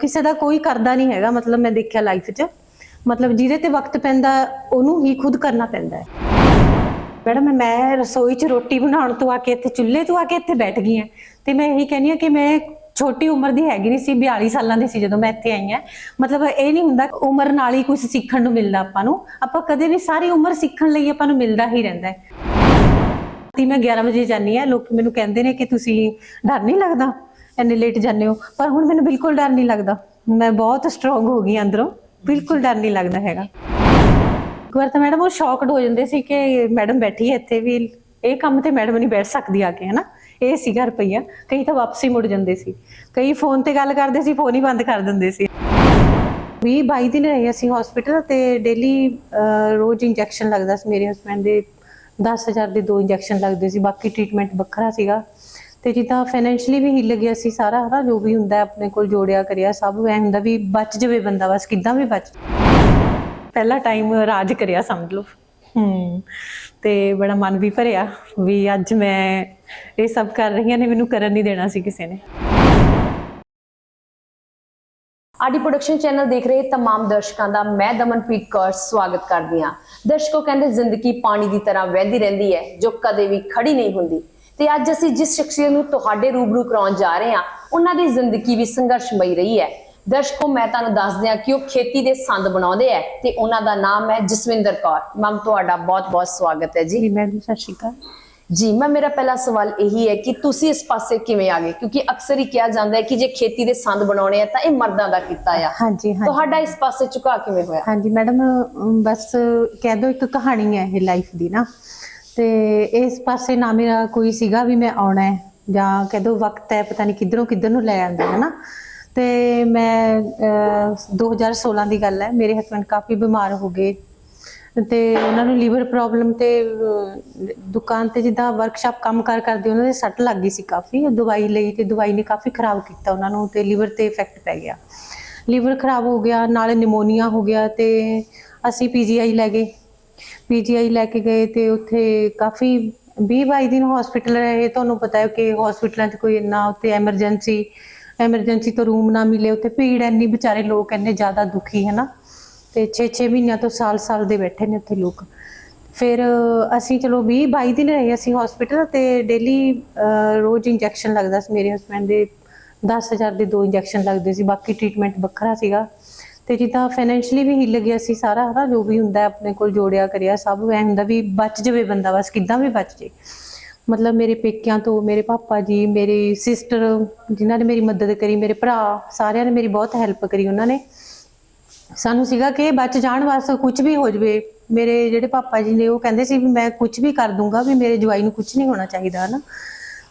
ਕਿਸੇ ਦਾ ਕੋਈ ਕਰਦਾ ਨਹੀਂ ਹੈਗਾ, ਮਤਲਬ ਮੈਂ ਦੇਖਿਆ ਲਾਈਫ 'ਚ। ਮਤਲਬ ਜਿਹਦੇ ਤੇ ਵਕਤ ਪੈਂਦਾ, ਉਹਨੂੰ ਹੀ ਖੁਦ ਕਰਨਾ ਪੈਂਦਾ ਹੈ। ਮੈਡਮ, ਮੈਂ ਰਸੋਈ 'ਚ ਰੋਟੀ ਬਣਾਉਣ ਤੋਂ ਆ ਕੇ ਇੱਥੇ, ਚੁੱਲ੍ਹੇ ਤੋਂ ਆ ਕੇ ਇੱਥੇ ਬੈਠ ਗਈ ਹਾਂ। ਤੇ ਮੈਂ ਇਹੀ ਕਹਿੰਦੀ ਹਾਂ ਕਿ ਮੈਂ ਛੋਟੀ ਉਮਰ ਦੀ ਹੈਗੀ ਨਹੀਂ ਸੀ 42 ਸਾਲਾਂ ਦੀ ਸੀ ਜਦੋਂ ਮੈਂ ਇੱਥੇ ਆਈ ਹਾਂ। ਮਤਲਬ ਇਹ ਨਹੀਂ ਹੁੰਦਾ, ਉਮਰ ਨਾਲ ਹੀ ਕੁਝ ਸਿੱਖਣ ਨੂੰ ਮਿਲਦਾ ਆਪਾਂ ਨੂੰ। ਆਪਾਂ ਕਦੇ ਵੀ ਸਾਰੀ ਉਮਰ ਸਿੱਖਣ ਲਈ ਆਪਾਂ ਨੂੰ ਮਿਲਦਾ ਹੀ ਰਹਿੰਦਾ ਹੈ। ਤੇ ਮੈਂ 11 ਵਜੇ ਜਾਨੀ ਆ ਲੋਕ ਮੈਨੂੰ ਕਹਿੰਦੇ ਨੇ ਕਿ ਤੁਸੀਂ ਡਰ ਨਹੀਂ ਲੱਗਦਾ? ਇੰਨੇ ਲੇਟ ਜਾਂਦੇ ਹੋ। ਪਰ ਹੁਣ ਮੈਨੂੰ ਬਿਲਕੁਲ ਡਰ ਨਹੀਂ ਲੱਗਦਾ। ਮੈਂ ਬਹੁਤ ਸਟਰੋਂਗ ਹੋ ਗਈ ਅੰਦਰੋਂ। ਬਿਲਕੁਲ ਡਰ ਨਹੀਂ ਲੱਗਦਾ ਹੈਗਾ। ਇੱਕ ਵਾਰ ਤਾਂ ਮੈਡਮ ਉਹ ਸ਼ੌਕਡ ਹੋ ਜਾਂਦੇ ਸੀ ਕਿ ਮੈਡਮ ਬੈਠੀ ਹੈ ਇੱਥੇ ਵੀ। ਇਹ ਕੰਮ ਤੇ ਮੈਡਮ ਨਹੀਂ ਬੈਠ ਸਕਦੀ ਆ ਕੇ, ਹਨਾ? ਇਹ ਸੀਗਾ ਰੁਪਈਆ। ਕਈ ਤਾਂ ਵਾਪਸੀ ਮੁੜ ਜਾਂਦੇ ਸੀ। ਕਈ ਫੋਨ ਤੇ ਗੱਲ ਕਰਦੇ ਸੀ ਫੋਨ ਹੀ ਬੰਦ ਕਰ ਦਿੰਦੇ ਸੀ। ਵੀ 22 ਦਿਨ ਰਹੇ ਅਸੀਂ ਹਸਪੀਟਲ ਤੇ ਡੇਲੀ ਰੋਜ਼ ਇੰਜੈਕਸ਼ਨ ਲੱਗਦਾ ਸੀ ਮੇਰੇ ਹਸਬੰਡ ਦੇ। 10000 ਦੇ ਦੋ ਇੰਜੈਕਸ਼ਨ ਲੱਗਦੇ ਸੀ। ਬਾਕੀ ਟ੍ਰੀਟਮੈਂਟ ਵੱਖਰਾ ਸੀਗਾ। ਤੇ ਜਿੱਦਾਂ ਫਾਈਨੈਂਸ਼ਲੀ ਵੀ ਹਿੱਲ ਗਿਆ ਸੀ ਸਾਰਾ ਹਨਾ ਜੋ ਵੀ ਹੁੰਦਾ ਹੈ ਆਪਣੇ ਕੋਲ ਜੋੜਿਆ ਕਰਿਆ ਸਭ ਐ ਹੁੰਦਾ ਵੀ ਬਚ ਜਾਵੇ ਬੰਦਾ ਬਸ ਕਿੱਦਾਂ ਵੀ ਬਚ ਪਹਿਲਾ ਟਾਈਮ ਰਾਜ ਕਰਿਆ ਸਮਝ ਲਓ ਹੂੰ ਤੇ ਬੜਾ ਮਨ ਵੀ ਭਰਿਆ ਵੀ ਅੱਜ ਮੈਂ ਇਹ ਸਭ ਕਰ ਰਹੀਆਂ ਨੇ ਮੈਨੂੰ ਕਰਨ ਨਹੀਂ ਦੇਣਾ ਸੀ ਕਿਸੇ ਨੇ ਆਡੀ ਪ੍ਰੋਡਕਸ਼ਨ ਚੈਨਲ ਦੇਖ ਰਹੇ तमाम ਦਰਸ਼ਕਾਂ ਦਾ ਮੈਂ ਦਮਨਪ੍ਰੀਤ ਕੌਰ ਸਵਾਗਤ ਕਰਦੀ ਹਾਂ ਦਰਸ਼ਕੋ ਕਹਿੰਦੇ ਜ਼ਿੰਦਗੀ ਪਾਣੀ ਦੀ ਤਰ੍ਹਾਂ ਵਹਿੰਦੀ ਰਹਿੰਦੀ ਹੈ ਜੋ ਕਦੇ ਵੀ ਖੜੀ ਨਹੀਂ ਹੁੰਦੀ ਤੇ ਅੱਜ ਅਸੀਂ ਜਿਸ ਸ਼ਖਸੀਅਤ ਨੂੰ ਤੁਹਾਡੇ ਰੂਬਰੂ ਕਰਾਉਣ ਜਾ ਰਹੇ ਹਾਂ ਉਹਨਾਂ ਦੀ ਜ਼ਿੰਦਗੀ ਵੀ ਸੰਘਰਸ਼ਮਈ ਰਹੀ ਹੈ। ਦਰਸ਼ਕੋ ਮੈਂ ਤੁਹਾਨੂੰ ਦੱਸ ਦਿਆਂ ਕਿ ਉਹ ਖੇਤੀ ਦੇ ਸੰਦ ਬਣਾਉਂਦੇ ਹੈ ਤੇ ਉਹਨਾਂ ਦਾ ਨਾਮ ਹੈ ਜਸਵਿੰਦਰ ਕੌਰ। ਮੈਮ ਤੁਹਾਡਾ ਬਹੁਤ-ਬਹੁਤ ਸਵਾਗਤ ਹੈ ਜੀ। ਮੈਡਮ ਸਤਿ ਸ਼੍ਰੀ ਅਕਾਲ। ਜੀ ਮੈਂ ਮੇਰਾ ਪਹਿਲਾ ਸਵਾਲ ਇਹੀ ਹੈ ਕਿ ਤੁਸੀਂ ਇਸ ਪਾਸੇ ਕਿਵੇਂ ਆ ਗਏ? ਕਿਉਂਕਿ ਅਕਸਰ ਹੀ ਕਿਹਾ ਜਾਂਦਾ ਹੈ ਕਿ ਜੇ ਖੇਤੀ ਦੇ ਸੰਦ ਬਣਾਉਣੇ ਆ ਤਾਂ ਇਹ ਮਰਦਾਂ ਦਾ ਕੀਤਾ ਆ। ਹਾਂਜੀ ਹਾਂਜੀ। ਤੁਹਾਡਾ ਇਸ ਪਾਸੇ ਝੁਕਾ ਕਿਵੇਂ ਹੋਇਆ? ਹਾਂਜੀ ਮੈਡਮ ਬਸ ਕਹਿ ਦੋ ਇੱਕ ਕਹਾਣੀ ਹੈ ਇਹ ਲਾਈਫ ਦੀ ਨਾ। ਤੇ ਇਸ ਪਾਸੇ ਨਾ ਮੇਰਾ ਕੋਈ ਸੀਗਾ ਵੀ ਮੈਂ ਆਉਣਾ ਹੈ ਜਾਂ ਕਹਿ ਦੋ ਵਕਤ ਹੈ ਪਤਾ ਨਹੀਂ ਕਿੱਧਰੋਂ ਕਿੱਧਰ ਨੂੰ ਲੈ ਆਂਦਾ ਹੈ ਨਾ ਤੇ ਮੈਂ ਅਹ, 2016 ਦੀ ਗੱਲ ਹੈ ਮੇਰੇ ਹਸਬੰਡ ਕਾਫੀ ਬਿਮਾਰ ਹੋ ਗਏ। ਤੇ ਉਹਨਾਂ ਨੂੰ ਲੀਵਰ ਪ੍ਰੋਬਲਮ ਤੇ ਦੁਕਾਨ ਤੇ ਜਿੱਦਾਂ ਵਰਕਸ਼ਾਪ ਕੰਮ ਕਾਰ ਕਰਦੇ ਉਹਨਾਂ ਦੇ ਸੱਟ ਲੱਗ ਗਈ ਸੀ ਕਾਫੀ ਦਵਾਈ ਲਈ ਤੇ ਦਵਾਈ ਨੇ ਕਾਫੀ ਖਰਾਬ ਕੀਤਾ ਉਹਨਾਂ ਨੂੰ ਤੇ ਲੀਵਰ ਤੇ ਇਫੈਕਟ ਪੈ ਗਿਆ। ਲੀਵਰ ਖਰਾਬ ਹੋ ਗਿਆ ਨਾਲੇ ਨਿਮੋਨੀਆ ਹੋ ਗਿਆ ਤੇ ਅਸੀਂ ਪੀਜੀਆਈ ਲੈ ਗਏ। ਪੀਜੀਆਈ ਲੈ ਕੇ ਗਏ ਤੇ ਉੱਥੇ ਕਾਫੀ 20 22 ਦਿਨ ਹਸਪੀਟਲ ਰਹੇ। ਤੁਹਾਨੂੰ ਪਤਾ ਹੈ ਕਿ ਹਸਪੀਟਲਾਂ 'ਚ ਕੋਈ ਇੰਨਾ ਉੱਥੇ ਐਮਰਜੈਂਸੀ ਐਮਰਜੈਂਸੀ ਤੋਂ ਰੂਮ ਨਾ ਮਿਲੇ। ਉੱਥੇ ਭੀੜ ਇੰਨੀ ਵਿਚਾਰੇ ਲੋਕ ਇੰਨੇ ਜ਼ਿਆਦਾ ਦੁਖੀ, ਹੈ ਨਾ? ਤੇ 6-6 ਮਹੀਨਿਆਂ ਤੋਂ ਸਾਲ-ਸਾਲ ਦੇ ਬੈਠੇ ਨੇ ਉੱਥੇ ਲੋਕ। ਫਿਰ ਅਸੀਂ ਚਲੋ 20 22 ਦਿਨ ਰਹੇ ਅਸੀਂ ਹਸਪੀਟਲ ਤੇ ਡੇਲੀ ਰੋਜ਼ ਇੰਜੈਕਸ਼ਨ ਲੱਗਦਾ ਸੀ। ਮੇਰੇ ਹਸਬੰਡ ਦੇ 10000 ਦੇ ਦੋ ਇੰਜੈਕਸ਼ਨ ਲੱਗਦੇ ਸੀ। ਬਾਕੀ ਟ੍ਰੀਟਮੈਂਟ ਵੱਖਰਾ ਸੀਗਾ। ਤੇ ਜਿੱਦਾਂ ਫਾਈਨੈਂਸ਼ਲੀ ਵੀ ਹਿੱਲ ਗਿਆ ਸੀ ਸਾਰਾ, ਹਨਾ, ਜੋ ਵੀ ਹੁੰਦਾ ਆਪਣੇ ਕੋਲ ਜੋੜਿਆ ਕਰਿਆ, ਸਭ ਐ ਹੁੰਦਾ ਵੀ ਬਚ ਜਾਵੇ ਬੰਦਾ, ਬਸ ਕਿੱਦਾਂ ਵੀ ਬਚ ਜੇ। ਮਤਲਬ ਮੇਰੇ ਪੇਕਿਆਂ ਤੋਂ, ਮੇਰੇ ਪਾਪਾ ਜੀ, ਮੇਰੀ ਸਿਸਟਰ ਜਿਨ੍ਹਾਂ ਨੇ ਮੇਰੀ ਮਦਦ ਕਰੀ, ਮੇਰੇ ਭਰਾ, ਸਾਰਿਆਂ ਨੇ ਮੇਰੀ ਬਹੁਤ ਹੈਲਪ ਕਰੀ ਉਹਨਾਂ ਨੇ। ਸਾਨੂੰ ਸੀਗਾ ਕਿ ਬਚ ਜਾਣ ਵਾਸਤੇ ਕੁਝ ਵੀ ਹੋ ਜਵੇ। ਮੇਰੇ ਜਿਹੜੇ ਪਾਪਾ ਜੀ ਨੇ ਉਹ ਕਹਿੰਦੇ ਸੀ ਵੀ ਮੈਂ ਕੁਝ ਵੀ ਕਰ ਦੂੰਗਾ, ਵੀ ਮੇਰੇ ਜਵਾਈ ਨੂੰ ਕੁਝ ਨਹੀਂ ਹੋਣਾ ਚਾਹੀਦਾ, ਹਨਾ।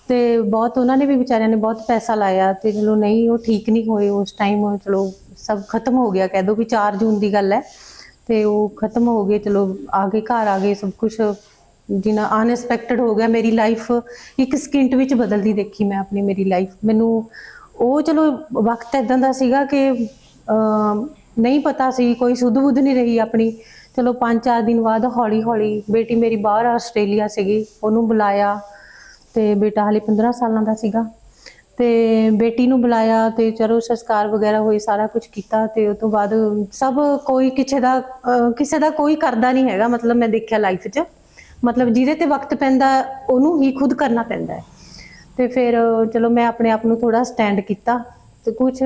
ਤੇ ਬਹੁਤ ਉਹਨਾਂ ਨੇ ਵੀ ਵਿਚਾਰਿਆਂ ਨੇ ਬਹੁਤ ਪੈਸਾ ਲਾਇਆ ਤੇ ਚਲੋ ਨਹੀਂ ਉਹ ਠੀਕ ਨਹੀਂ ਹੋਏ ਉਸ ਟਾਈਮ ਚਲੋ ਸਭ ਖਤਮ ਹੋ ਗਿਆ ਕਹਿ ਦੋ ਵੀ 4 ਜੂਨ ਦੀ ਗੱਲ ਹੈ। ਤੇ ਉਹ ਖਤਮ ਹੋ ਗਏ ਚਲੋ ਆ ਗਏ ਘਰ ਆ ਗਏ ਸਭ ਕੁਝ ਜਿਨਾ ਅਨਐਕਸਪੈਕਟਡ ਹੋ ਗਿਆ ਮੇਰੀ ਲਾਈਫ ਇੱਕ ਸਕਿੰਟ ਵਿੱਚ ਬਦਲਦੀ ਦੇਖੀ ਮੈਂ ਆਪਣੀ ਮੇਰੀ ਲਾਈਫ ਮੈਨੂੰ ਉਹ ਚਲੋ ਵਕਤ ਇਦਾਂ ਦਾ ਸੀਗਾ ਕਿ ਅਮ, ਨਹੀਂ ਪਤਾ ਸੀ ਕੋਈ ਸੁੱਧ ਬੁੱਧ ਨਹੀਂ ਰਹੀ ਆਪਣੀ। ਚਲੋ 5-4 ਦਿਨ ਬਾਅਦ ਹੌਲੀ ਹੌਲੀ ਬੇਟੀ ਮੇਰੀ ਬਾਹਰ ਆਸਟ੍ਰੇਲੀਆ ਸੀਗੀ ਉਹਨੂੰ ਬੁਲਾਇਆ। ਤੇ ਬੇਟਾ ਹਾਲੇ 15 ਸਾਲਾਂ ਦਾ ਸੀਗਾ। ਤੇ ਬੇਟੀ ਨੂੰ ਬੁਲਾਇਆ ਤੇ ਚਲੋ ਸੰਸਕਾਰ ਵਗੈਰਾ ਹੋਏ, ਸਾਰਾ ਕੁਝ ਕੀਤਾ ਤੇ ਉਸ ਤੋਂ ਬਾਅਦ ਸਭ ਕੋਈ ਕਿਸੇ ਦਾ ਕਿਸੇ ਦਾ ਕੋਈ ਕਰਦਾ ਨਹੀਂ ਹੈਗਾ, ਮਤਲਬ ਮੈਂ ਦੇਖਿਆ ਲਾਈਫ 'ਚ। ਮਤਲਬ ਜਿਹਦੇ ਤੇ ਵਕਤ ਪੈਂਦਾ, ਉਹਨੂੰ ਹੀ ਖੁਦ ਕਰਨਾ ਪੈਂਦਾ ਹੈ। ਤੇ ਫਿਰ ਚਲੋ ਮੈਂ ਆਪਣੇ ਆਪ ਨੂੰ ਥੋੜਾ ਸਟੈਂਡ ਕੀਤਾ ਤੇ ਕੁਝ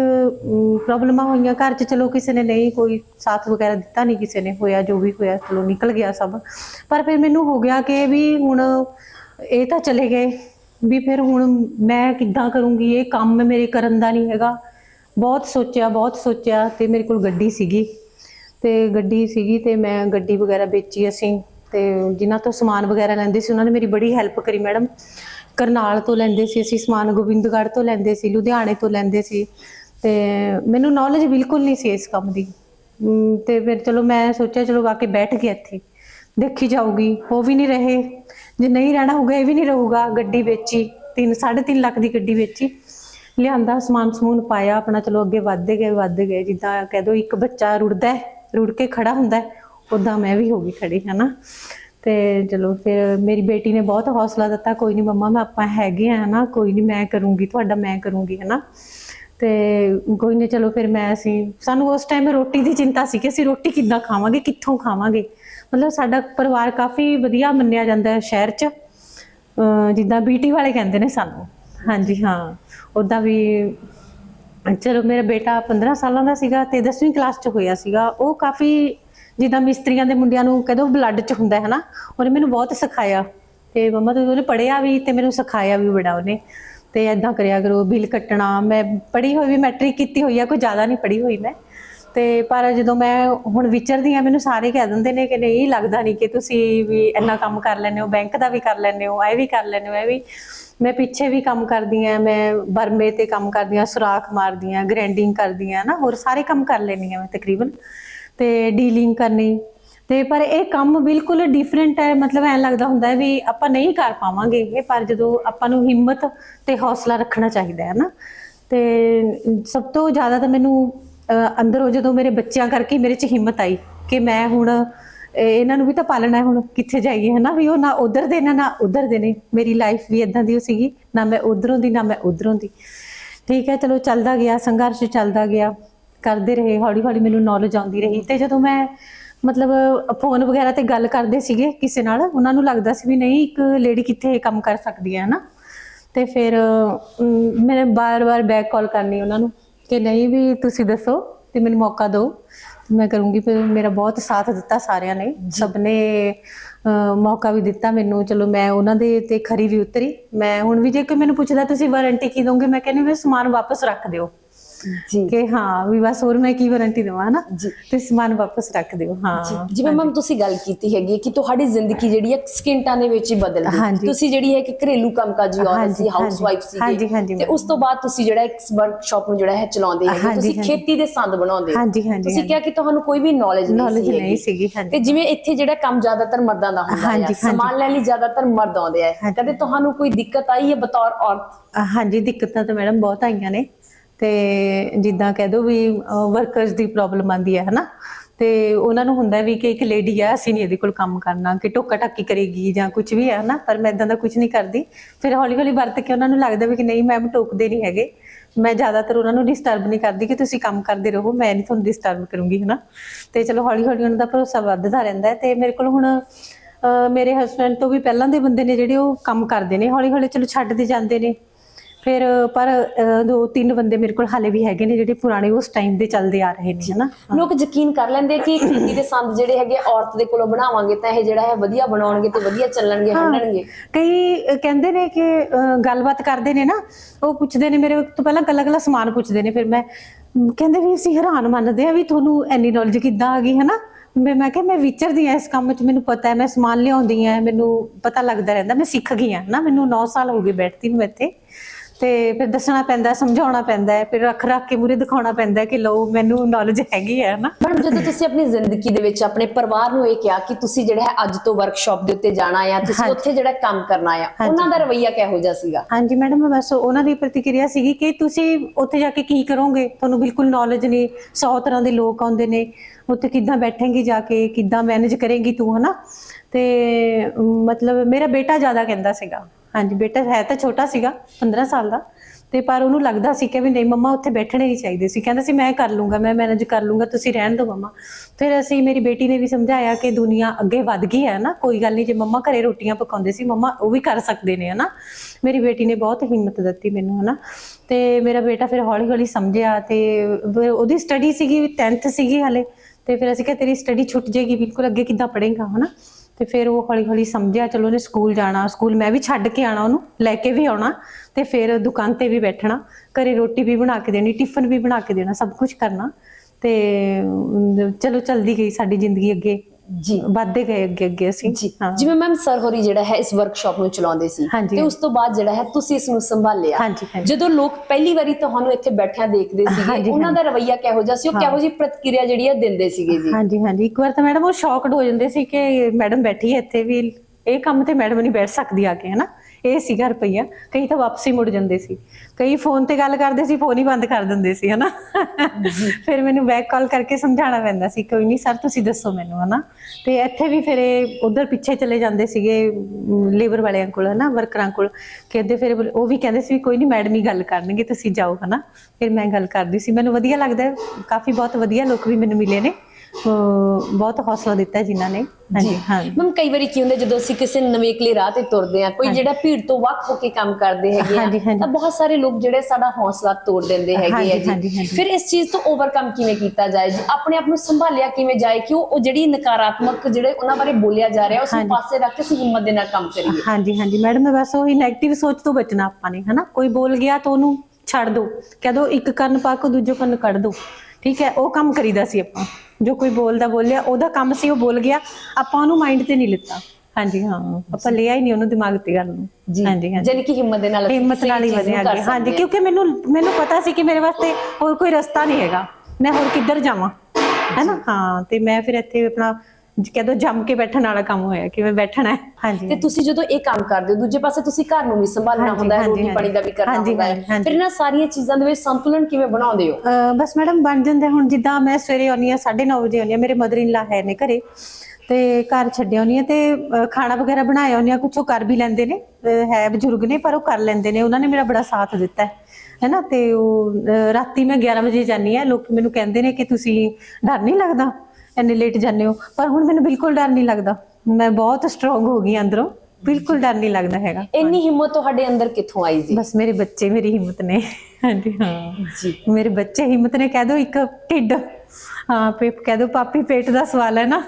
ਪ੍ਰੋਬਲਮਾਂ ਹੋਈਆਂ। ਘਰ 'ਚ ਚਲੋ ਕਿਸੇ ਨੇ ਨਹੀਂ, ਕੋਈ ਸਾਥ ਵਗੈਰਾ ਦਿੱਤਾ ਨਹੀਂ ਕਿਸੇ ਨੇ, ਹੋਇਆ ਜੋ ਵੀ ਹੋਇਆ, ਚਲੋ ਨਿਕਲ ਗਿਆ ਸਭ। ਪਰ ਫਿਰ ਮੈਨੂੰ ਹੋ ਗਿਆ ਕਿ ਵੀ ਹੁਣ ਇਹ ਤਾਂ ਚਲੇ ਗਏ। ਵੀ ਫਿਰ ਹੁਣ ਮੈਂ ਕਿੱਦਾਂ ਕਰੂੰਗੀ? ਇਹ ਕੰਮ ਮੇਰੇ ਕਰਨ ਦਾ ਨਹੀਂ ਹੈਗਾ। ਬਹੁਤ ਸੋਚਿਆ ਬਹੁਤ ਸੋਚਿਆ ਤੇ ਮੇਰੇ ਕੋਲ ਗੱਡੀ ਸੀਗੀ। ਤੇ ਗੱਡੀ ਸੀਗੀ ਤੇ ਮੈਂ ਗੱਡੀ ਵਗੈਰਾ ਵੇਚੀ ਅਸੀਂ। ਤੇ ਜਿਨ੍ਹਾਂ ਤੋਂ ਸਮਾਨ ਵਗੈਰਾ ਲੈਂਦੇ ਸੀ, ਉਹਨਾਂ ਨੇ ਮੇਰੀ ਬੜੀ ਹੈਲਪ ਕਰੀ ਮੈਡਮ। ਕਰਨਾਲ ਤੋਂ ਲੈਂਦੇ ਸੀ ਅਸੀਂ, ਸਮਾਨ ਗੋਬਿੰਦਗੜ੍ਹ ਤੋਂ ਲੈਂਦੇ ਸੀ, ਲੁਧਿਆਣੇ ਤੋਂ ਲੈਂਦੇ ਸੀ। ਤੇ ਮੈਨੂੰ ਨੌਲੇਜ ਬਿਲਕੁਲ ਨਹੀਂ ਸੀ ਇਸ ਕੰਮ ਦੀ। ਤੇ ਫਿਰ ਚਲੋ ਮੈਂ ਸੋਚਿਆ, ਚਲੋ ਆ ਕੇ ਬੈਠ ਗਿਆ ਇੱਥੇ। ਦੇਖੀ ਜਾਊਗੀ ਉਹ ਵੀ ਨਹੀਂ ਰਹੇ। ਜੇ ਨਹੀਂ ਰਹਿਣਾ ਹੋਊਗਾ, ਇਹ ਵੀ ਨਹੀਂ ਰਹੂਗਾ ਗੱਡੀ ਵੇਚੀ 3 3.5 ਲੱਖ ਦੀ ਗੱਡੀ ਵੇਚੀ। ਲਿਆਂਦਾ ਸਮਾਨ ਸਮੂਨ ਪਾਇਆ, ਆਪਣਾ ਚਲੋ ਅੱਗੇ ਵੱਧਦੇ ਗਏ ਵੱਧਦੇ ਗਏ, ਜਿੱਦਾਂ ਕਹਿ ਦੋ ਇੱਕ ਬੱਚਾ ਰੁੜਦਾ ਰੁੜ ਕੇ ਖੜਾ ਹੁੰਦਾ ਹੈ ਉਦਾਂ ਮੈਂ ਵੀ ਹੋ ਗਈ ਖੜੀ, ਹਨਾ? ਤੇ ਚਲੋ ਫਿਰ ਮੇਰੀ ਬੇਟੀ ਨੇ ਬਹੁਤ ਹੌਸਲਾ ਦਿੱਤਾ, ਕੋਈ ਨਹੀਂ ਮੰਮਾ, ਮੈਂ ਆਪਾਂ ਹੈਗੇ ਆ ਨਾ ਕੋਈ ਨਹੀਂ ਮੈਂ ਕਰੂੰਗੀ, ਤੁਹਾਡਾ ਮੈਂ ਕਰੂੰਗੀ, ਹਨਾ? ਤੇ ਕੋਈ ਨਹੀਂ ਚਲੋ ਫਿਰ ਮੈਂ ਅਸੀਂ, ਸਾਨੂੰ ਉਸ ਟਾਈਮ ਰੋਟੀ ਦੀ ਚਿੰਤਾ ਸੀ ਕਿ ਅਸੀਂ ਰੋਟੀ ਕਿੱਦਾਂ ਖਾਵਾਂਗੇ, ਕਿੱਥੋਂ ਖਾਵਾਂਗੇ? ਮਤਲਬ ਸਾਡਾ ਪਰਿਵਾਰ ਕਾਫੀ ਵਧੀਆ ਮੰਨਿਆ ਜਾਂਦਾ ਹੈ ਸ਼ਹਿਰ 'ਚ। ਜਿੱਦਾਂ ਬੀਟੀ ਵਾਲੇ ਕਹਿੰਦੇ ਨੇ ਸਾਨੂੰ। ਹਾਂਜੀ, ਹਾਂ। ਉਦਾਂ ਵੀ ਚਲੋ ਮੇਰਾ ਬੇਟਾ 15 ਸਾਲਾਂ ਦਾ ਸੀਗਾ ਤੇ 10ਵੀਂ ਕਲਾਸ 'ਚ ਹੋਇਆ ਸੀਗਾ। ਉਹ ਕਾਫੀ ਜਿੱਦਾਂ ਮਿਸਤਰੀਆਂ ਦੇ ਮੁੰਡਿਆਂ ਨੂੰ ਕਹਿੰਦੇ ਬਲੱਡ 'ਚ ਹੁੰਦਾ ਹੈ ਨਾ, ਉਹਨੇ ਮੈਨੂੰ ਬਹੁਤ ਸਿਖਾਇਆ। ਤੇ ਮੰਮਾ ਤੇ ਉਹਨੇ ਪੜਿਆ ਵੀ ਤੇ ਮੈਨੂੰ ਸਿਖਾਇਆ ਵੀ ਬੜਾ ਉਹਨੇ। ਤੇ ਐਦਾਂ ਕਰਿਆ ਕਰੋ, ਬਿੱਲ ਕੱਟਣਾ, ਮੈਂ ਪੜ੍ਹੀ ਹੋਈ ਵੀ ਮੈਟ੍ਰਿਕ ਕੀਤੀ ਹੋਈ ਆ, ਕੋਈ ਜ਼ਿਆਦਾ ਨਹੀਂ ਪੜ੍ਹੀ ਹੋਈ ਮੈਂ। ਤੇ ਪਰ ਜਦੋਂ ਮੈਂ ਹੁਣ ਵਿਚਰਦੀ ਆ ਮੈਨੂੰ ਸਾਰੇ ਕਹਿ ਦਿੰਦੇ ਨੇ ਕਿ ਨਹੀਂ, ਲੱਗਦਾ ਨਹੀਂ ਕਿ ਤੁਸੀਂ ਵੀ ਇੰਨਾ ਕੰਮ ਕਰ ਲੈਂਦੇ ਹੋ, ਬੈਂਕ ਦਾ ਵੀ ਕਰ ਲੈਂਦੇ ਹੋ, ਇਹ ਵੀ ਕਰ ਲੈਂਦੇ ਹੋ, ਇਹ ਵੀ। ਮੈਂ ਪਿੱਛੇ ਵੀ ਕੰਮ ਕਰਦੀ ਆ ਮੈਂ ਬਰਮੇ ਤੇ ਕੰਮ ਕਰਦੀ ਆ ਸੁਰਾਖ ਮਾਰਦੀ ਆ ਗ੍ਰੈਂਡਿੰਗ ਕਰਦੀ ਆ ਨਾ ਹੋਰ ਸਾਰੇ ਕੰਮ ਕਰ ਲੈਂਦੀ ਆ ਮੈਂ ਤਕਰੀਬਨ, ਤੇ ਡੀਲਿੰਗ ਕਰਨੀ। ਤੇ ਪਰ ਇਹ ਕੰਮ ਬਿਲਕੁਲ ਡਿਫਰੈਂਟ ਹੈ, ਮਤਲਬ ਐਂ ਲੱਗਦਾ ਹੁੰਦਾ ਹੈ ਵੀ ਆਪਾਂ ਨਹੀਂ ਕਰ ਪਾਵਾਂਗੇ ਇਹ, ਪਰ ਜਦੋਂ ਆਪਾਂ ਨੂੰ ਹਿੰਮਤ ਤੇ ਹੌਸਲਾ ਰੱਖਣਾ ਚਾਹੀਦਾ ਹੈ ਨਾ। ਤੇ ਸਭ ਤੋਂ ਜ਼ਿਆਦਾ ਤਾਂ ਮੈਨੂੰ ਅੰਦਰੋਂ ਜਦੋਂ ਮੇਰੇ ਬੱਚਿਆਂ ਕਰਕੇ ਮੇਰੇ 'ਚ ਹਿੰਮਤ ਆਈ ਕਿ ਮੈਂ ਹੁਣ ਇਹਨਾਂ ਨੂੰ ਵੀ ਤਾਂ ਪਾਲਣਾ ਹੈ ਹੁਣ, ਕਿੱਥੇ ਜਾਈਏ, ਹਨਾ? ਵੀ ਉਹ ਨਾ ਉਧਰ ਦੇ ਨੇ, ਨਾ ਉਧਰ ਦੇ ਨੇ। ਮੇਰੀ ਲਾਈਫ ਵੀ ਇਦਾਂ ਦੀ ਸੀਗੀ, ਨਾ ਮੈਂ ਉਧਰੋਂ ਦੀ, ਨਾ ਮੈਂ ਉਧਰੋਂ ਦੀ। ਠੀਕ ਹੈ, ਚਲੋ ਚੱਲਦਾ ਗਿਆ, ਸੰਘਰਸ਼ ਚੱਲਦਾ ਗਿਆ। ਕਰਦੇ ਰਹੇ ਹੌਲੀ ਹੌਲੀ ਮੈਨੂੰ ਨੌਲੇਜ ਆਉਂਦੀ ਰਹੀ ਤੇ ਜਦੋਂ ਮੈਂ ਮਤਲਬ ਫੋਨ ਵਗੈਰਾ ਤੇ ਗੱਲ ਕਰਦੇ ਸੀਗੇ ਕਿਸੇ ਨਾਲ, ਉਹਨਾਂ ਨੂੰ ਲੱਗਦਾ ਸੀ ਵੀ ਨਹੀਂ, ਇੱਕ ਲੇਡੀ ਕਿੱਥੇ ਇਹ ਕੰਮ ਕਰ ਸਕਦੀ ਹੈ, ਹਨਾ? ਤੇ ਫਿਰ ਮੈਂ ਬਾਰ-ਬਾਰ ਬੈਕ ਕਾਲ ਕਰਨੀ ਉਹਨਾਂ ਨੂੰ। ਕਿ ਨਹੀਂ ਵੀ ਤੁਸੀਂ ਦੱਸੋ ਤੇ ਮੈਨੂੰ ਮੌਕਾ ਦਿਓ। ਮੈਂ ਕਰੂੰਗੀ ਫਿਰ ਮੇਰਾ ਬਹੁਤ ਸਾਥ ਦਿੱਤਾ ਸਾਰਿਆਂ ਨੇ। ਸਭ ਨੇ ਮੌਕਾ ਵੀ ਦਿੱਤਾ ਮੈਨੂੰ। ਚਲੋ ਮੈਂ ਉਹਨਾਂ ਦੇ ਤੇ ਖਰੀ ਵੀ ਉਤਰੀ। ਮੈਂ ਹੁਣ ਵੀ ਜੇ ਕੋਈ ਮੈਨੂੰ ਪੁੱਛਦਾ ਤੁਸੀਂ ਵਾਰੰਟੀ ਕੀ ਦੋਗੇ? ਮੈਂ ਕਹਿੰਦੀ ਵੀ ਸਮਾਨ ਵਾਪਸ ਰੱਖ ਦਿਓ। ਕਿ ਹਾਂ ਵੀ ਬਸ ਹੋਰ ਮੈਂ ਕੀ ਵਾਰੰਟੀ ਦੇਵਾਂ ਜੀ। ਤੇ ਸਮਾਨ ਵਾਪਸ ਰੱਖ ਦਿਓ ਹਾਂ ਜਿਵੇਂ ਮੈਮ ਤੁਸੀਂ ਗੱਲ ਕੀਤੀ ਹੈਗੀ ਕਿ ਤੁਹਾਡੀ ਜ਼ਿੰਦਗੀ ਜਿਹੜੀ ਹੈ ਸਕਿੰਟਾਂ ਦੇ ਵਿੱਚ ਹੀ ਬਦਲ ਗਈ। ਤੁਸੀਂ ਜਿਹੜੀ ਹੈ ਕਿ ਘਰੇਲੂ ਕੰਮਕਾਜੀ ਔਰਤ ਸੀ ਹਾਊਸ ਵਾਈਫ ਹਾਂਜੀ, ਸੀ ਹਾਂਜੀ, ਹਾਂਜੀ, ਤੇ ਉਸ ਤੋਂ ਬਾਅਦ ਤੁਸੀਂ ਜਿਹੜਾ ਇੱਕ ਵਰਕਸ਼ਾਪ ਨੂੰ ਜਿਹੜਾ ਹੈ ਚਲਾਉਂਦੇ ਹੈਗੇ ਤੁਸੀਂ। ਖੇਤੀ ਦੇ ਸੰਦ ਬਣਾਉਂਦੇ ਹੋ। ਹਾਂਜੀ, ਹਾਂਜੀ, ਤੁਸੀਂ। ਕਿਹਾ ਕਿ ਤੁਹਾਨੂੰ ਕੋਈ ਵੀ ਨੌਲੇਜ ਨਹੀਂ। ਸੀਗੀ। ਤੇ ਜਿਵੇਂ ਇੱਥੇ ਜਿਹੜਾ ਕੰਮ ਜ਼ਿਆਦਾਤਰ ਮਰਦਾਂ ਦਾ ਹੁੰਦਾ ਹੈ। ਸਮਾਨ ਲੈਣ ਲਈ ਜ਼ਿਆਦਾਤਰ ਮਰਦ ਆਉਂਦੇ ਆ। ਕਦੇ ਤੁਹਾਨੂੰ ਕੋਈ ਦਿੱਕਤ ਆਈ ਹੈ ਬਤੌਰ ਔਰਤ ਹਾਂਜੀ ਦਿੱਕਤਾਂ ਤਾਂ ਮੈਡਮ ਬਹੁਤ ਆਈਆਂ ਨੇ ਤੇ ਜਿੱਦਾਂ ਕਹਿ ਦੋ ਵੀ ਵਰਕਰਸ ਦੀ ਪ੍ਰੋਬਲਮ ਆਂਦੀ ਹੈ, ਹਨਾ? ਤੇ ਉਹਨਾਂ ਨੂੰ ਹੁੰਦਾ ਵੀ ਕਿ ਇੱਕ ਲੇਡੀ ਆ, ਅਸੀਂ ਨਹੀਂ ਇਹਦੇ ਕੋਲ ਕੰਮ ਕਰਨਾ, ਕਿ ਟੋਕਾ ਟਾਕੀ ਕਰੇਗੀ ਜਾਂ ਕੁਝ ਵੀ ਹੈ, ਹਨਾ? ਪਰ ਮੈਂ ਇਦਾਂ ਦਾ ਕੁਝ ਨਹੀਂ ਕਰਦੀ। ਫਿਰ ਹੌਲੀ ਹੌਲੀ ਵਰਤ ਕੇ ਉਹਨਾਂ ਨੂੰ ਲੱਗਦਾ ਵੀ ਕਿ ਨਹੀਂ ਮੈਮ ਟੋਕਦੇ ਨਹੀਂ ਹੈਗੇ। ਮੈਂ ਜ਼ਿਆਦਾਤਰ ਉਹਨਾਂ ਨੂੰ ਡਿਸਟਰਬ ਨਹੀਂ ਕਰਦੀ ਕਿ ਤੁਸੀਂ ਕੰਮ ਕਰਦੇ ਰਹੋ, ਮੈਂ ਨਹੀਂ ਤੁਹਾਨੂੰ ਡਿਸਟਰਬ ਕਰੂੰਗੀ, ਹਨਾ? ਤੇ ਚਲੋ ਹੌਲੀ ਹੌਲੀ ਉਹਨਾਂ ਦਾ ਭਰੋਸਾ ਵੱਧਦਾ ਰਹਿੰਦਾ ਤੇ ਮੇਰੇ ਕੋਲ ਹੁਣ ਮੇਰੇ ਹਸਬੰਡ ਤੋਂ ਵੀ ਪਹਿਲਾਂ ਦੇ ਬੰਦੇ ਨੇ ਜਿਹੜੇ ਉਹ ਕੰਮ ਕਰਦੇ ਨੇ, ਹੌਲੀ ਹੌਲੀ ਚਲੋ ਛੱਡਦੇ ਜਾਂਦੇ ਨੇ। ਫਿਰ ਪਰ ਅਹ, ਦੋ ਤਿੰਨ ਬੰਦੇ ਮੇਰੇ ਕੋਲ ਹਾਲੇ ਵੀ ਹੈਗੇ ਨੇ ਜਿਹੜੇ ਪੁਰਾਣੇ ਉਸ ਟਾਈਮ ਦੇ ਚੱਲਦੇ ਆ ਰਹੇ ਨੇ ਹਨਾ? ਲੋਕ ਯਕੀਨ ਕਰ ਲੈਂਦੇ ਆ ਕਿ ਖੇਤੀ ਦੇ ਸੰਦ ਜਿਹੜੇ ਹੈਗੇ ਔਰਤ ਦੇ ਕੋਲੋਂ ਬਣਾਵਾਂਗੇ ਤਾਂ ਇਹ ਜਿਹੜਾ ਹੈ ਵਧੀਆ ਬਣਾਉਣਗੇ ਤੇ ਵਧੀਆ ਚੱਲਣਗੇ ਹੰਡਣਗੇ ਕਈ ਕਹਿੰਦੇ ਨੇ ਕਿ ਗੱਲਬਾਤ ਕਰਦੇ ਨੇ ਨਾ ਉਹ ਪੁੱਛਦੇ ਨੇ ਮੇਰੇ ਤੋਂ ਪਹਿਲਾਂ ਕੱਲਾ ਕੱਲਾ ਸਮਾਨ ਪੁੱਛਦੇ ਨੇ ਫਿਰ ਮੈਂ ਕਹਿੰਦੇ ਵੀ ਅਸੀਂ ਹੈਰਾਨ ਮੰਨਦੇ ਆ ਵੀ ਤੁਹਾਨੂੰ ਐਨੀ ਨੌਲੇਜ ਕਿੱਦਾਂ ਆ ਗਈ ਹਨਾ? ਮੈਂ ਮੈਂ ਕਿਹਾ ਮੈਂ ਵਿਚਰਦੀ ਆ ਇਸ ਕੰਮ 'ਚ ਮੈਨੂੰ ਪਤਾ ਹੈ ਮੈਂ ਸਮਾਨ ਲਿਆਉਂਦੀ ਆ ਮੈਨੂੰ ਪਤਾ ਲੱਗਦਾ ਰਹਿੰਦਾ ਮੈਂ ਸਿੱਖ ਗਈ ਆ ਨਾ ਮੈਨੂੰ 9 ਸਾਲ ਹੋ ਗਏ ਬੈਠਦੀ ਨੂੰ ਇੱਥੇ। ਤੇ ਫਿਰ ਦੱਸਣਾ ਪੈਂਦਾ ਸਮਝਾਉਣਾ ਪੈਂਦਾ ਹੈ, ਫਿਰ ਰੱਖ ਰੱਖ ਕੇ ਮੂਰੇ ਦਿਖਾਉਣਾ ਪੈਂਦਾ ਹੈ ਕਿ ਲਓ ਮੈਨੂੰ ਨੌਲੇਜ ਹੈਗੀ ਹੈ ਨਾ ਮੈਡਮ ਜਦੋਂ ਤੁਸੀਂ ਆਪਣੀ ਜ਼ਿੰਦਗੀ ਦੇ ਵਿੱਚ ਆਪਣੇ ਪਰਿਵਾਰ ਨੂੰ ਇਹ ਕਿਹਾ ਕਿ ਤੁਸੀਂ ਜਿਹੜਾ ਹੈ ਅੱਜ ਤੋਂ ਵਰਕਸ਼ਾਪ ਦੇ ਉੱਤੇ ਜਾਣਾ ਆ ਤੁਸੀਂ। ਉੱਥੇ ਜਿਹੜਾ ਕੰਮ ਕਰਨਾ ਆ ਉਹਨਾਂ ਦਾ ਰਵਈਆ ਕਿਹੋ ਜਿਹਾ ਸੀਗਾ? ਹਾਂਜੀ ਮੈਡਮ ਬਸ ਉਹਨਾਂ ਦੀ ਪ੍ਰਤੀਕਿਰਿਆ ਸੀਗੀ ਕਿ ਤੁਸੀਂ ਉੱਥੇ ਜਾ ਕੇ ਕੀ ਕਰੋਗੇ? ਤੁਹਾਨੂੰ ਬਿਲਕੁਲ ਨੌਲੇਜ ਨਹੀਂ 100 ਤਰ੍ਹਾਂ ਦੇ ਲੋਕ ਆਉਂਦੇ ਨੇ ਉੱਥੇ ਕਿੱਦਾਂ ਬੈਠੇਂਗੀ ਜਾ ਕੇ ਕਿੱਦਾਂ ਮੈਨੇਜ ਕਰੇਂਗੀ ਤੂੰ ਹਨਾ। ਤੇ ਮਤਲਬ ਮੇਰਾ ਬੇਟਾ ਜ਼ਿਆਦਾ ਕਹਿੰਦਾ ਸੀਗਾ। ਹਾਂਜੀ, ਬੇਟਾ ਹੈ ਤਾਂ ਛੋਟਾ ਸੀਗਾ 15 ਸਾਲ ਦਾ। ਤੇ ਪਰ ਉਹਨੂੰ ਲੱਗਦਾ ਸੀ ਕਿ ਵੀ ਨਹੀਂ, ਮੰਮਾ ਉੱਥੇ ਬੈਠਣੇ ਨਹੀਂ ਚਾਹੀਦੇ ਸੀ। ਕਹਿੰਦਾ ਸੀ, ਮੈਂ ਕਰ ਲੂੰਗਾ, ਮੈਂ ਮੈਨੇਜ ਕਰ ਲੂੰਗਾ, ਤੁਸੀਂ ਰਹਿਣ ਦਿਓ ਮੰਮਾ। ਫਿਰ ਅਸੀਂ, ਮੇਰੀ ਬੇਟੀ ਨੇ ਵੀ ਸਮਝਾਇਆ ਕਿ ਦੁਨੀਆ ਅੱਗੇ ਵੱਧ ਗਈ ਹੈ ਨਾ, ਕੋਈ ਗੱਲ ਨਹੀਂ, ਜੇ ਮੰਮਾ ਘਰੇ ਰੋਟੀਆਂ ਪਕਾਉਂਦੇ ਸੀ, ਮੰਮਾ ਉਹ ਵੀ ਕਰ ਸਕਦੇ ਨੇ, ਹਨਾ? ਮੇਰੀ ਬੇਟੀ ਨੇ ਬਹੁਤ ਹਿੰਮਤ ਦਿੱਤੀ ਮੈਨੂੰ, ਹਨਾ? ਤੇ ਮੇਰਾ ਬੇਟਾ ਫਿਰ ਹੌਲੀ ਹੌਲੀ ਸਮਝਿਆ ਤੇ ਉਹਦੀ ਸਟੱਡੀ ਸੀਗੀ 10th ਸੀਗੀ ਹਲੇ। ਤੇ ਫਿਰ ਅਸੀਂ ਕਿਹਾ, ਤੇਰੀ ਸਟੱਡੀ ਛੁੱਟ ਜਾਏਗੀ, ਬਿਲਕੁਲ ਅੱਗੇ ਕਿੱਦਾਂ ਪੜ੍ਹੇਗਾ? ਹਨਾ? ਤੇ ਫਿਰ ਉਹ ਹੌਲੀ ਹੌਲੀ ਸਮਝਿਆ, ਚਲੋ ਉਹਨੇ ਸਕੂਲ ਜਾਣਾ, ਸਕੂਲ ਮੈਂ ਵੀ ਛੱਡ ਕੇ ਆਣਾ ਉਹਨੂੰ, ਲੈ ਕੇ ਵੀ ਆਉਣਾ ਤੇ ਫਿਰ ਦੁਕਾਨ ਤੇ ਵੀ ਬੈਠਣਾ, ਘਰੇ ਰੋਟੀ ਵੀ ਬਣਾ ਕੇ ਦੇਣੀ, ਟਿਫਨ ਵੀ ਬਣਾ ਕੇ ਦੇਣਾ, ਸਭ ਕੁਝ ਕਰਨਾ ਤੇ ਚਲੋ ਚਲਦੀ ਗਈ ਸਾਡੀ ਜ਼ਿੰਦਗੀ ਅੱਗੇ। ਜੀ। ਵੱਧਦੇ ਗਏ ਅੱਗੇ ਅੱਗੇ ਅਸੀਂ। ਜੀ। ਹਾਂ। ਜਿਵੇਂ ਮੈਮ ਸਰ ਹੋਰੀ ਜਿਹੜਾ ਹੈ ਇਸ ਵਰਕਸ਼ਾਪ ਨੂੰ ਚਲਾਉਂਦੇ ਸੀ। ਤੇ ਉਸ ਤੋਂ ਬਾਅਦ ਜਿਹੜਾ ਹੈ ਤੁਸੀਂ ਇਸ ਨੂੰ ਸੰਭਾਲਿਆ। ਜਦੋਂ ਲੋਕ ਪਹਿਲੀ ਵਾਰੀ ਤੁਹਾਨੂੰ ਇੱਥੇ ਬੈਠਿਆਂ ਦੇਖਦੇ ਸੀਗੇ ਹਾਂਜੀ, ਉਹਨਾਂ ਦਾ ਰਵਈਆ ਕਿਹੋ ਜਿਹਾ ਸੀ? ਉਹ ਕਿਹੋ ਜਿਹੀ ਪ੍ਰਤੀਕਿਰਿਆ ਜਿਹੜੀ ਹੈ ਦਿੰਦੇ ਸੀਗੇ ਜੀ? ਹਾਂਜੀ ਹਾਂਜੀ। ਇੱਕ ਵਾਰ ਤਾਂ ਮੈਡਮ ਉਹ ਸ਼ੌਕਡ ਹੋ ਜਾਂਦੇ ਸੀ ਕਿ ਮੈਡਮ ਬੈਠੀ ਹੈ ਇੱਥੇ ਵੀ। ਇਹ ਕੰਮ ਤੇ ਮੈਡਮ ਨਹੀਂ ਬੈਠ ਸਕਦੀ ਆ ਕੇ ਹਨਾ? ਇਹ ਸੀਗਾ ਰੁਪਈਆ ਕਈ ਤਾਂ ਵਾਪਸੀ ਮੁੜ ਜਾਂਦੇ ਸੀ। ਕਈ ਫੋਨ ਤੇ ਗੱਲ ਕਰਦੇ ਸੀ ਫੋਨ ਹੀ ਬੰਦ ਕਰ ਦਿੰਦੇ ਸੀ ਹਨਾ? ਫਿਰ ਮੈਨੂੰ ਬੈਕ ਕਾਲ ਕਰਕੇ ਸਮਝਾਉਣਾ ਪੈਂਦਾ ਸੀ ਕੋਈ ਨਹੀਂ ਸਰ ਤੁਸੀਂ ਦੱਸੋ ਮੈਨੂੰ ਹਨਾ? ਤੇ ਇੱਥੇ ਵੀ ਫਿਰ ਇਹ ਉਧਰ ਪਿੱਛੇ ਚਲੇ ਜਾਂਦੇ ਸੀਗੇ ਲੇਬਰ ਵਾਲਿਆਂ ਕੋਲ ਹਨਾ? ਵਰਕਰਾਂ ਕੋਲ। ਕਹਿੰਦੇ ਫਿਰ ਉਹ ਵੀ ਕਹਿੰਦੇ ਸੀ ਕੋਈ ਨਹੀਂ ਮੈਡਮ ਹੀ ਗੱਲ ਕਰਨਗੇ ਤੁਸੀਂ ਜਾਓ ਹਨਾ? ਫਿਰ ਮੈਂ ਗੱਲ ਕਰਦੀ ਸੀ। ਮੈਨੂੰ ਵਧੀਆ ਲੱਗਦਾ ਕਾਫੀ ਬਹੁਤ ਵਧੀਆ ਲੋਕ ਵੀ ਮੈਨੂੰ ਮਿਲੇ ਨੇ। ਬਹੁਤ ਹੌਸਲਾ ਦਿੱਤਾ ਜਿਨ੍ਹਾਂ ਨੇ। ਹਾਂਜੀ ਹਾਂ। ਮੈਮ ਕਈ ਵਾਰੀ ਕੀ ਹੁੰਦਾ ਜਦੋਂ ਅਸੀਂ ਕਿਸੇ ਨਵੇਕਲੇ ਰਾਹ ਤੇ ਤੁਰਦੇ ਆ ਕੋਈ ਜਿਹੜਾ ਭੀੜ ਤੋਂ ਵੱਖ ਹੋ ਕੇ ਕੰਮ ਕਰਦੇ ਹੈਗੇ ਆ। ਤਾਂ ਬਹੁਤ ਸਾਰੇ ਲੋਕ ਜਿਹੜੇ ਸਾਡਾ ਹੌਸਲਾ ਤੋੜ ਦਿੰਦੇ ਹੈਗੇ ਆ ਜੀ। ਫਿਰ ਇਸ ਚੀਜ਼ ਤੋਂ ਓਵਰਕਮ ਕਿਵੇਂ ਕੀਤਾ ਜਾਏ ਜੀ? ਆਪਣੇ ਆਪ ਨੂੰ ਸੰਭਾਲਿਆ ਕਿਵੇਂ ਜਾਏ ਕਿ ਉਹ ਜਿਹੜੀ ਨਕਾਰਾਤਮਕ ਜਿਹੜੇ ਉਹਨਾਂ ਬਾਰੇ ਬੋਲਿਆ ਜਾ ਰਿਹਾ ਉਸ ਨੂੰ। ਪਾਸੇ ਰੱਖ ਕੇ ਅਸੀਂ ਹਿੰਮਤ ਦੇ ਨਾਲ ਕੰਮ ਕਰੀਏ। ਹਾਂਜੀ ਹਾਂਜੀ। ਮੈਡਮ ਬਸ ਉਹੀ 네ਗੇਟਿਵ ਸੋਚ ਤੋਂ ਬਚਣਾ ਆਪਾਂ ਨੇ ਹਨਾ? ਕੋਈ ਬੋਲ ਗਿਆ ਤਾਂ ਉਹਨੂੰ ਛੱਡ ਦੋ। ਕਹਿ ਦੋ ਇੱਕ ਕੰਨ ਪਾ ਕੇ ਦੂਜੇ ਕੰਨ ਕੱਢ ਦੋ। ਠੀਕ ਹੈ ਉਹ ਕੰਮ ਕਰੀਦਾ ਸੀ ਆਪਾਂ। ਜੋ ਕੋਈ ਬੋਲਦਾ ਬੋਲਿਆ ਉਹਦਾ ਕੰਮ ਸੀ ਉਹ ਬੋਲ ਗਿਆ। ਆਪਾਂ ਉਹਨੂੰ ਮਾਈਂਡ ਤੇ ਨਹੀਂ ਲਿੱਤਾ। ਹਾਂਜੀ ਹਾਂ। ਆਪਾਂ ਲਿਆ ਹੀ ਨਹੀਂ ਉਹਨੂੰ ਦਿਮਾਗ ਤੇ ਗੱਲ ਨੂੰ। ਹਾਂਜੀ ਹਾਂਜੀ। ਜਾਨੀ ਕਿ ਹਿੰਮਤ ਦੇ ਨਾਲ ਅਸੀਂ ਹਿੰਮਤ ਨਾਲ ਹੀ ਵਧਿਆ ਅੱਗੇ। ਹਾਂਜੀ। ਕਿਉਂਕਿ ਮੈਨੂੰ ਮੈਨੂੰ ਪਤਾ ਸੀ ਕਿ ਮੇਰੇ ਵਾਸਤੇ ਹੋਰ ਕੋਈ ਰਸਤਾ ਨਹੀਂ ਹੈਗਾ। ਮੈਂ ਹੋਰ ਕਿੱਧਰ ਜਾਵਾਂ। ਹੈਨਾ ਹਾਂ ਤੇ ਮੈਂ ਫਿਰ ਇੱਥੇ ਆਪਣਾ ਕਹਦੋ ਜੰਮ ਕੇ ਬੈਠਣ ਵਾਲਾ ਕੰਮ ਹੋਇਆ ਕਿ ਮੈਂ ਬੈਠਣਾ ਹੈ? ਹਾਂਜੀ ਤੇ ਤੁਸੀਂ ਜਦੋਂ ਇਹ ਕੰਮ ਕਰਦੇ ਹੋ ਦੂਜੇ ਪਾਸੇ ਤੁਸੀਂ ਘਰ ਨੂੰ ਵੀ ਸੰਭਾਲਣਾ ਹੁੰਦਾ ਹੈ ਰੋਟੀ ਪਾਣੀ ਦਾ ਵੀ ਕਰਨਾ ਹੁੰਦਾ ਹੈ। ਫਿਰ ਇਹਨਾਂ ਸਾਰੀਆਂ ਚੀਜ਼ਾਂ ਦੇ ਵਿੱਚ ਸੰਤੁਲਨ ਕਿਵੇਂ ਬਣਾਉਂਦੇ ਹੋ? ਬਸ ਮੈਡਮ ਬਣ ਜਾਂਦੇ ਹੁਣ ਜਿੱਦਾਂ ਮੈਂ ਸਵੇਰੇ ਆਉਣੀ ਆ 9:30 ਵਜੇ ਆਉਣੀ ਆ ਮੇਰੇ ਮਦਰ ਇਨ ਲਾ ਹੈ ਨੇ ਘਰੇ। ਤੇ ਘਰ ਛੱਡਿਆ ਆ ਤੇ ਖਾਣਾ ਵਗੈਰਾ ਬਣਾਇਆ ਆਉਣੀ ਆ ਕੁਛ ਉਹ ਕਰ ਵੀ ਲੈਂਦੇ ਨੇ। ਹੈ ਬਜ਼ੁਰਗ ਨੇ ਪਰ ਉਹ ਕਰ ਲੈਂਦੇ ਨੇ। ਉਹਨਾਂ ਨੇ ਮੇਰਾ ਬੜਾ ਸਾਥ ਦਿੱਤਾ ਹੈ ਹੈਨਾ ਤੇ ਉਹ ਰਾਤੀ ਮੈਂ 11 ਵਜੇ ਜਾਨੀ ਆ ਲੋਕ ਮੈਨੂੰ ਕਹਿੰਦੇ ਨੇ ਕਿ ਤੁਸੀਂ ਡਰ ਨਹੀਂ ਲੱਗਦਾ? ਇੰਨੇ ਲੇਟ ਜਾਂਦੇ ਹੋ। ਪਰ ਹੁਣ ਮੈਨੂੰ ਬਿਲਕੁਲ ਡਰ ਨਹੀਂ ਲੱਗਦਾ। ਮੈਂ ਬਹੁਤ ਸਟਰੋਂਗ ਹੋ ਗਈ ਅੰਦਰੋਂ। ਬਿਲਕੁਲ ਡਰ ਨਹੀਂ ਲੱਗਦਾ ਹੈਗਾ। ਇੰਨੀ ਹਿੰਮਤ ਤੁਹਾਡੇ ਅੰਦਰ ਕਿੱਥੋਂ ਆਈ ਜੀ ਬਸ ਮੇਰੇ ਬੱਚੇ ਮੇਰੀ ਹਿੰਮਤ ਨੇ। ਹਾਂਜੀ ਹਾਂ। ਜੀ। ਮੇਰੇ ਬੱਚੇ ਹਿੰਮਤ ਨੇ ਕਹਿ ਦੋ ਇੱਕ ਢਿੱਡ। ਹਾਂ ਪੇ ਕਹਿ ਦੋ ਪਾਪੀ ਪੇਟ ਦਾ ਸਵਾਲ ਹੈ ਨਾ।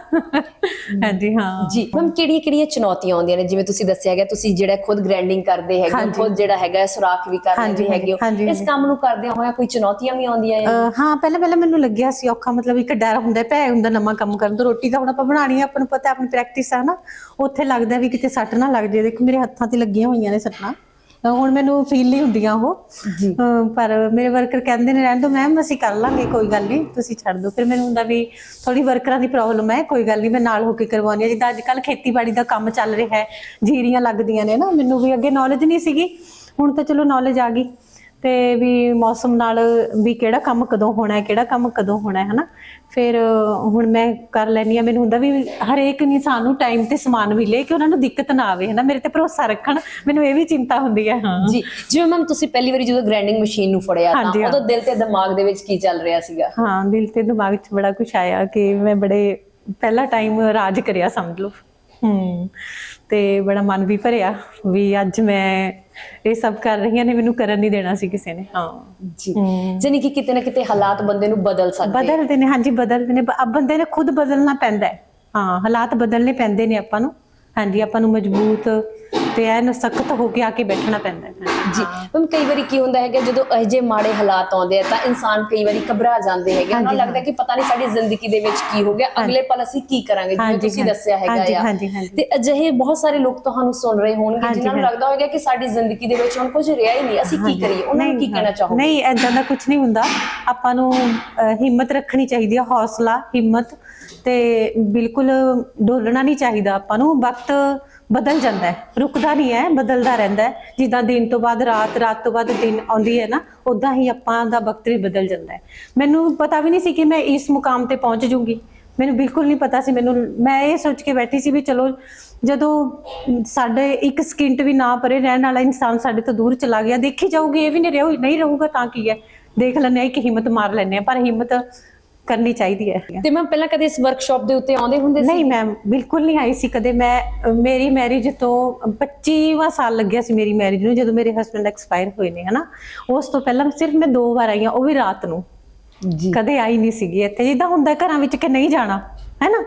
ਹਾਂਜੀ ਹਾਂ। ਜੀ ਮੈਮ ਕਿਹੜੀਆਂ ਕਿਹੜੀਆਂ ਚੁਣੌਤੀਆਂ ਆਉਂਦੀਆਂ ਨੇ? ਜਿਵੇਂ ਤੁਸੀਂ ਦੱਸਿਆ ਗਿਆ ਤੁਸੀਂ ਜਿਹੜਾ ਖੁਦ ਗ੍ਰੈਂਡਿੰਗ ਕਰਦੇ ਹੈਗੇ ਹੋ। ਖੁਦ ਜਿਹੜਾ ਹੈਗਾ ਸੁਰਾਖ ਵੀ ਕਰ ਹਾਂਜੀ, ਲੈਂਦੇ ਹੈਗੇ ਹੋ। ਇਸ। ਕੰਮ ਨੂੰ ਕਰਦਿਆਂ ਹੋਇਆਂ ਕੋਈ ਚੁਣੌਤੀਆਂ ਵੀ ਆਉਂਦੀਆਂ ਹੈ ਅਹ ਹਾਂ ਪਹਿਲਾਂ ਪਹਿਲਾਂ ਮੈਨੂੰ ਲੱਗਿਆ ਸੀ ਔਖਾ ਮਤਲਬ ਇੱਕ ਡਰ ਹੁੰਦਾ ਭੈ ਹੁੰਦਾ ਨਵਾਂ ਕੰਮ ਕਰਨ ਤੋਂ। ਰੋਟੀ ਤਾਂ ਹੁਣ ਆਪਾਂ ਬਣਾਣੀ ਆ ਆਪਾਂ ਨੂੰ ਪਤਾ ਆਪਣੀ ਪ੍ਰੈਕਟਿਸ ਆ ਨਾ। ਉੱਥੇ ਲੱਗਦਾ ਵੀ ਕਿਤੇ ਸੱਟ ਨਾ ਲੱਗ ਜੇ ਦੇਖੋ ਮੇਰੇ ਹੱਥਾਂ ਤੇ ਲੱਗੀਆਂ ਹੋਈਆਂ ਨੇ ਸੱਟਾਂ। ਅਹ ਹੁਣ ਮੈਨੂੰ ਫੀਲ ਨਹੀਂ ਹੁੰਦੀਆਂ ਉਹ। ਜੀ। ਪਰ ਮੇਰੇ ਵਰਕਰ ਕਹਿੰਦੇ ਨੇ ਰਹਿਣ ਦੋ ਮੈਮ ਅਸੀਂ ਕਰ ਲਾਂਗੇ ਕੋਈ ਗੱਲ ਨਹੀਂ ਤੁਸੀਂ ਛੱਡ ਦਿਓ। ਫਿਰ ਮੈਨੂੰ ਹੁੰਦਾ ਵੀ ਥੋੜੀ ਵਰਕਰਾਂ ਦੀ ਪ੍ਰੋਬਲਮ ਹੈ ਕੋਈ ਗੱਲ ਨਹੀਂ ਮੈਂ ਨਾਲ ਹੋ ਕੇ ਕਰਵਾਉਣੀ ਹੈ। ਜਿੱਦਾਂ ਅੱਜ ਕੱਲ ਖੇਤੀਬਾੜੀ ਦਾ ਕੰਮ ਚੱਲ ਰਿਹਾ ਹੈ ਜੀਰੀਆਂ ਲੱਗਦੀਆਂ ਨੇ ਨਾ ਮੈਨੂੰ ਵੀ ਅੱਗੇ ਨੌਲੇਜ ਨਹੀਂ ਸੀਗੀ ਹੁਣ ਤਾਂ ਚਲੋ ਨੌਲੇਜ ਆ ਗਈ। ਤੇ ਵੀ ਮੌਸਮ ਨਾਲ ਵੀ ਕਿਹੜਾ ਕੰਮ ਕਦੋਂ ਹੋਣਾ ਹੈ ਕਿਹੜਾ ਕੰਮ ਕਦੋਂ ਹੋਣਾ ਹੈ ਹਨਾ? ਫਿਰ ਹੁਣ ਮੈਂ ਕਰ ਲੈਣੀ ਆ ਮੈਨੂੰ ਹੁੰਦਾ ਵੀ ਹਰੇਕ ਇਨਸਾਨ ਨੂੰ ਟਾਈਮ ਤੇ ਸਮਾਨ ਮਿਲੇ ਕਿ ਉਹਨਾਂ ਨੂੰ ਦਿੱਕਤ ਨਾ ਆਵੇ ਹਨਾ? ਮੇਰੇ ਤੇ ਭਰੋਸਾ ਰੱਖਣ ਮੈਨੂੰ ਇਹ ਵੀ ਚਿੰਤਾ ਹੁੰਦੀ ਹੈ। ਹਾਂ। ਜੀ ਜਿਵੇਂ ਮੈਮ ਤੁਸੀਂ ਪਹਿਲੀ ਵਾਰੀ ਜਦੋਂ ਗ੍ਰੈਂਡਿੰਗ ਮਸ਼ੀਨ ਨੂੰ ਫੜਿਆ ਤਾਂ। ਉਦੋਂ ਦਿਲ ਤੇ ਦਿਮਾਗ ਦੇ ਵਿੱਚ ਕੀ ਚੱਲ ਰਿਹਾ ਸੀਗਾ? ਹਾਂ ਦਿਲ ਤੇ ਦਿਮਾਗ 'ਚ ਬੜਾ ਕੁਝ ਆਇਆ ਕਿ ਮੈਂ ਬੜੇ ਪਹਿਲਾ ਟਾਈਮ ਰਾਜ ਕਰਿਆ ਸਮਝ ਲਓ। ਹੂੰ। ਤੇ ਬੜਾ ਮਨ ਵੀ ਭਰਿਆ ਵੀ ਅੱਜ ਮੈਂ ਇਹ ਸਭ ਕਰ ਰਹੀਆਂ ਨੇ ਮੈਨੂੰ ਕਰਨ ਨਹੀਂ ਦੇਣਾ ਸੀ ਕਿਸੇ ਨੇ। ਹਾਂ ਜੀ। ਜਾਨੀ ਕਿ ਕਿਤੇ ਨਾ ਕਿਤੇ ਹਾਲਾਤ ਬੰਦੇ ਨੂੰ ਬਦਲ ਸਕਦੇ। ਬਦਲਦੇ ਨੇ ਹਾਂਜੀ ਬਦਲਦੇ ਨੇ। ਬ- ਬੰਦੇ ਨੇ ਖੁਦ ਬਦਲਣਾ ਪੈਂਦਾ ਹੈ। ਹਾਂ ਹਾਲਾਤ ਬਦਲਨੇ ਪੈਂਦੇ ਨੇ ਆਪਾਂ ਨੂੰ। ਹਾਂਜੀ ਆਪਾਂ ਨੂੰ ਮਜ਼ਬੂਤ ਤੇ ਐਨ ਸਖਤ ਹੋ ਕੇ ਆ ਕੇ ਬੈਠਣਾ ਪੈਂਦਾ ਹੈ। ਜੀ ਮੈਮ ਕਈ ਵਾਰੀ ਕੀ ਹੁੰਦਾ ਹੈਗਾ ਜਦੋਂ ਜਿਹੇ ਮਾੜੇ ਹਾਲਾਤ ਆਉਂਦੇ ਆ ਤਾਂ ਇਨਸਾਨ ਕਈ ਵਾਰੀ ਘਬਰਾ ਜਾਂਦੇ ਹੈਗੇ। ਉਹਨਾਂ ਲੱਗਦਾ ਕਿ ਪਤਾ ਨਹੀਂ ਸਾਡੀ ਜ਼ਿੰਦਗੀ ਦੇ ਵਿੱਚ ਕੀ ਹੋ ਗਿਆ ਅਗਲੇ ਪਲ ਅਸੀਂ ਕੀ ਕਰਾਂਗੇ ਜਿਵੇਂ ਤੁਸੀਂ ਦੱਸਿਆ ਹੈਗਾ ਆ। ਤੇ ਅਜਿਹੇ ਬਹੁਤ ਸਾਰੇ ਲੋਕ ਤੁਹਾਨੂੰ ਸੁਣ ਰਹੇ ਹੋਣਗੇ ਜਿਨ੍ਹਾਂ ਨੂੰ। ਲੱਗਦਾ ਹੋਵੇਗਾ ਕਿ ਸਾਡੀ ਜ਼ਿੰਦਗੀ ਦੇ ਵਿੱਚ ਹੁਣ ਕੁਝ ਰਿਹਾ ਹੀ ਨਹੀਂ ਅਸੀਂ ਕੀ ਕਰੀਏ? ਉਹਨਾਂ ਨੂੰ ਕੀ ਕਹਿਣਾ ਚਾਹੋਗੇ? ਨਹੀਂ ਐਦਾਂ ਦਾ ਕੁਝ ਨਹੀਂ ਹੁੰਦਾ। ਆਪਾਂ ਨੂੰ ਹਿੰਮਤ ਰੱਖਣੀ ਚਾਹੀਦੀ ਹੈ ਹੌਸਲਾ ਹਿੰਮਤ। ਤੇ ਬਿਲਕੁਲ ਡੋਲਣਾ ਨਹੀਂ ਚਾਹੀਦਾ ਆਪਾਂ ਨੂੰ। ਵਕਤ ਬਦਲ ਜਾਂਦਾ ਹੈ। ਰੁਕਦਾ ਨਹੀਂ ਹੈ, ਬਦਲਦਾ ਰਹਿੰਦਾ ਹੈ। ਜਿੱਦਾਂ ਦਿਨ ਤੋਂ ਬਾਅਦ ਰਾਤ ਰਾਤ ਤੋਂ ਬਾਅਦ ਦਿਨ ਆਉਂਦੀ ਹੈ ਨਾ ਉਦਾਂ ਹੀ ਆਪਾਂ ਦਾ ਵਕਤ ਵੀ ਬਦਲ ਜਾਂਦਾ ਹੈ। ਮੈਨੂੰ ਪਤਾ ਵੀ ਨਹੀਂ ਸੀ ਕਿ ਮੈਂ ਇਸ ਮੁਕਾਮ ਤੇ ਪਹੁੰਚ ਜੂੰਗੀ ਮੈਨੂੰ ਬਿਲਕੁਲ ਨਹੀਂ ਪਤਾ ਸੀ। ਮੈਨੂੰ, ਮੈਂ ਇਹ ਸੋਚ ਕੇ ਬੈਠੀ ਸੀ ਵੀ ਚਲੋ, ਜਦੋਂ ਸਾਡੇ ਇੱਕ ਸਕਿੰਟ ਵੀ ਨਾ ਪਰੇ ਰਹਿਣ ਵਾਲਾ ਇਨਸਾਨ ਸਾਡੇ ਤੋਂ ਦੂਰ ਚਲਾ ਗਿਆ, ਦੇਖੀ ਜਾਊਗੀ, ਇਹ ਵੀ ਨਹੀਂ ਰਹੂ, ਨਹੀਂ ਰਹੂਗਾ ਤਾਂ ਕੀ ਹੈ। ਦੇਖ ਲੈਂਦੇ ਹਾਂ, ਇੱਕ ਹਿੰਮਤ ਮਾਰ ਲੈਂਦੇ ਹਾਂ, ਪਰ ਹਿੰਮਤ ਕਰਨੀ ਚਾਹੀਦੀ ਹੈ। ਤੇ ਮੈਂ ਪਹਿਲਾਂ ਕਦੇ ਇਸ ਵਰਕਸ਼ਾਪ ਦੇ ਉੱਤੇ ਆਉਂਦੇ ਹੁੰਦੇ ਸੀ? ਨਹੀਂ ਮੈਮ ਬਿਲਕੁਲ ਨਹੀਂ ਆਈ ਸੀ ਕਦੇ। ਮੈਂ ਮੇਰੀ ਮੈਰਿਜ ਤੋਂ 25ਵਾਂ ਸਾਲ ਲੱਗਿਆ ਸੀ ਮੇਰੀ ਮੈਰਿਜ ਨੂੰ ਜਦੋਂ ਮੇਰੇ ਹਸਬੰਡ ਐਕਸਪਾਇਰ ਹੋਏ ਨੇ ਹਨਾ। ਉਸ ਤੋਂ ਪਹਿਲਾਂ ਸਿਰਫ ਮੈਂ ਦੋ ਵਾਰ ਆਈ ਹਾਂ ਉਹ ਵੀ ਰਾਤ ਨੂੰ। ਜੀ। ਕਦੇ ਆਈ ਨਹੀਂ ਸੀਗੀ ਇੱਥੇ। ਜਿੱਦਾਂ ਹੁੰਦਾ ਘਰਾਂ ਵਿੱਚ ਕਿ ਨਹੀਂ ਜਾਣਾ ਹੈਨਾ।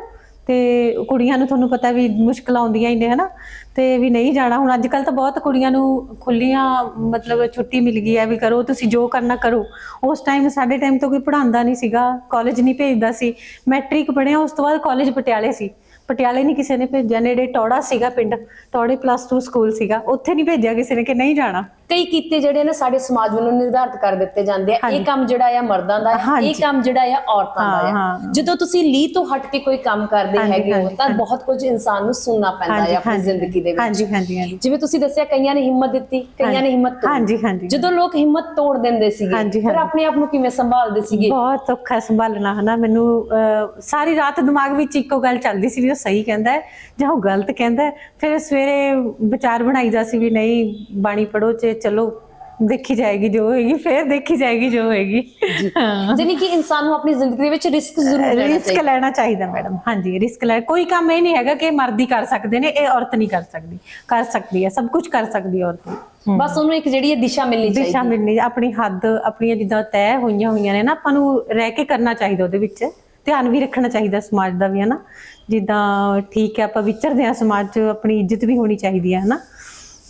ਤੇ ਕੁੜੀਆਂ ਨੂੰ ਤੁਹਾਨੂੰ ਪਤਾ ਵੀ ਮੁਸ਼ਕਲਾਂ ਆਉਂਦੀਆਂ ਹੀ ਨੇ, ਹੈਨਾ? ਤੇ ਵੀ ਨਹੀਂ ਜਾਣਾ। ਹੁਣ ਅੱਜ ਕੱਲ ਤਾਂ ਬਹੁਤ ਕੁੜੀਆਂ ਨੂੰ ਖੁੱਲੀਆਂ ਮਤਲਬ ਛੁੱਟੀ ਮਿਲ ਗਈ ਹੈ ਵੀ ਕਰੋ, ਤੁਸੀਂ ਜੋ ਕਰਨਾ ਕਰੋ। ਉਸ ਟਾਈਮ ਸਾਡੇ ਟਾਈਮ ਤੋਂ ਕੋਈ ਪੜਾਉਂਦਾ ਨਹੀਂ ਸੀਗਾ ਕਾਲਜ ਨਹੀਂ ਭੇਜਦਾ ਸੀ। ਮੈਟ੍ਰਿਕ ਪੜਿਆ ਉਸ ਤੋਂ ਬਾਅਦ ਕਾਲਜ ਪਟਿਆਲੇ ਸੀ। ਪਟਿਆਲੇ ਨਹੀਂ ਕਿਸੇ ਨੇ ਭੇਜਿਆ ਨੇੜੇ ਟੌੜਾ ਸੀਗਾ ਪਿੰਡ ਟੌੜੇ ਪਲੱਸ 2 ਸਕੂਲ ਸੀਗਾ ਉੱਥੇ ਨਹੀਂ ਭੇਜਿਆ ਕਿਸੇ ਨੇ ਕਿ ਨਹੀਂ ਜਾਣਾ ਕਈ ਕੀਤੇ ਜਿਹੜੇ ਨੇ ਸਾਡੇ ਸਮਾਜ ਵੱਲੋਂ ਨਿਰਧਾਰਿਤ ਕਰ ਦਿੱਤੇ ਜਾਂਦੇ ਆ। ਇਹ ਕੰਮ ਜਿਹੜਾ ਆ ਮਰਦਾਂ ਦਾ ਹੈ। ਇਹ ਕੰਮ ਜਿਹੜਾ ਆ ਔਰਤਾਂ ਦਾ ਹਾਂ। ਜਦੋਂ ਤੁਸੀਂ ਲੀ ਤੋਂ ਹਟ ਕੇ ਕੋਈ ਕੰਮ ਕਰਦੇ ਹੈਗੇ ਹੋ ਤਾਂ। ਬਹੁਤ ਕੁਝ ਇਨਸਾਨ ਨੂੰ ਸੁਣਨਾ ਪੈਂਦਾ ਹੈ ਆਪਣੀ ਜ਼ਿੰਦਗੀ ਦੇ ਵਿੱਚ ਹਾਂਜੀ ਹਾਂਜੀ ਹਾਂਜੀ ਜਿਵੇਂ ਤੁਸੀਂ ਦੱਸਿਆ ਕਈਆਂ ਨੇ ਹਿੰਮਤ ਦਿੱਤੀ ਕਈਆਂ ਨੇ ਹਿੰਮਤ ਤੋੜੀ ਹਾਂਜੀ ਹਾਂਜੀ ਜਦੋਂ ਲੋਕ ਹਿੰਮਤ ਤੋੜ ਦਿੰਦੇ ਸੀਗੇ ਫਿਰ। ਆਪਣੇ ਆਪ ਨੂੰ ਕਿਵੇਂ ਸੰਭਾਲਦੇ ਸੀਗੇ ਬਹੁਤ ਔਖਾ ਸੰਭਾਲਣਾ ਹਨਾ ਮੈਨੂੰ ਸਾਰੀ ਰਾਤ ਦਿਮਾਗ ਵਿੱਚ ਇੱਕੋ ਗੱਲ ਚੱਲਦੀ ਸੀ ਵੀ ਉਹ ਸਹੀ ਕਹਿੰਦਾ ਹੈ ਜਾਂ ਉਹ ਗਲਤ ਕਹਿੰਦਾ ਹੈ। ਫਿਰ ਸਵੇਰੇ ਵਿਚਾਰ ਬਣਾਈਦਾ ਸੀ ਵੀ ਨਹੀਂ ਬਾਣੀ ਪੜੋ ਚ ਚਲੋ ਦੇਖੀ ਜਾਏਗੀ ਜੋ ਹੋਏਗੀ ਫਿਰ ਦੇਖੀ ਜਾਏਗੀ ਜੋ ਹੋਏਗੀ। ਹਾਂ। ਜਾਨੀ ਕਿ ਇਨਸਾਨ ਨੂੰ ਆਪਣੀ ਜ਼ਿੰਦਗੀ ਦੇ ਵਿੱਚ ਰਿਸਕ ਜ਼ਰੂਰ ਲੈਣਾ ਰਿਸਕ ਚਾਹੀਦਾ। ਲੈਣਾ ਚਾਹੀਦਾ ਮੈਡਮ। ਹਾਂਜੀ ਰਿਸਕ ਲੈ ਕੋਈ ਕੰਮ ਇਹ ਨਹੀਂ ਹੈਗਾ ਕਿ ਮਰਦ ਕਰ ਸਕਦੇ ਨੇ ਇਹ ਔਰਤ ਨਹੀਂ ਕਰ ਸਕਦੀ। ਕਰ ਸਕਦੀ ਹੈ ਸਭ ਕੁਝ ਕਰ ਸਕਦੀ ਹੈ ਔਰਤ। ਬਸ ਉਹਨੂੰ ਇੱਕ ਜਿਹੜੀ ਦਿਸ਼ਾ ਮਿਲਣੀ ਦਿਸ਼ਾ ਚਾਹੀਦੀ ਮਿਲਣੀ ਆਪਣੀ ਹੱਦ ਆਪਣੀਆਂ ਜਿੱਦਾਂ ਤੈਅ ਹੋਈਆਂ ਹੋਈਆਂ ਨੇ ਨਾ ਆਪਾਂ ਨੂੰ ਰਹਿ ਕੇ ਕਰਨਾ ਚਾਹੀਦਾ ਉਹਦੇ ਵਿੱਚ। ਧਿਆਨ ਵੀ ਰੱਖਣਾ ਚਾਹੀਦਾ ਸਮਾਜ ਦਾ ਵੀ ਹੈ ਨਾ ਜਿੱਦਾਂ ਠੀਕ ਹੈ, ਆਪਾਂ ਵਿਚਰਦੇ ਆ ਸਮਾਜ 'ਚ, ਆਪਣੀ ਇੱਜ਼ਤ ਵੀ ਹੋਣੀ ਚਾਹੀਦੀ ਹੈ ਹੈ ਨਾ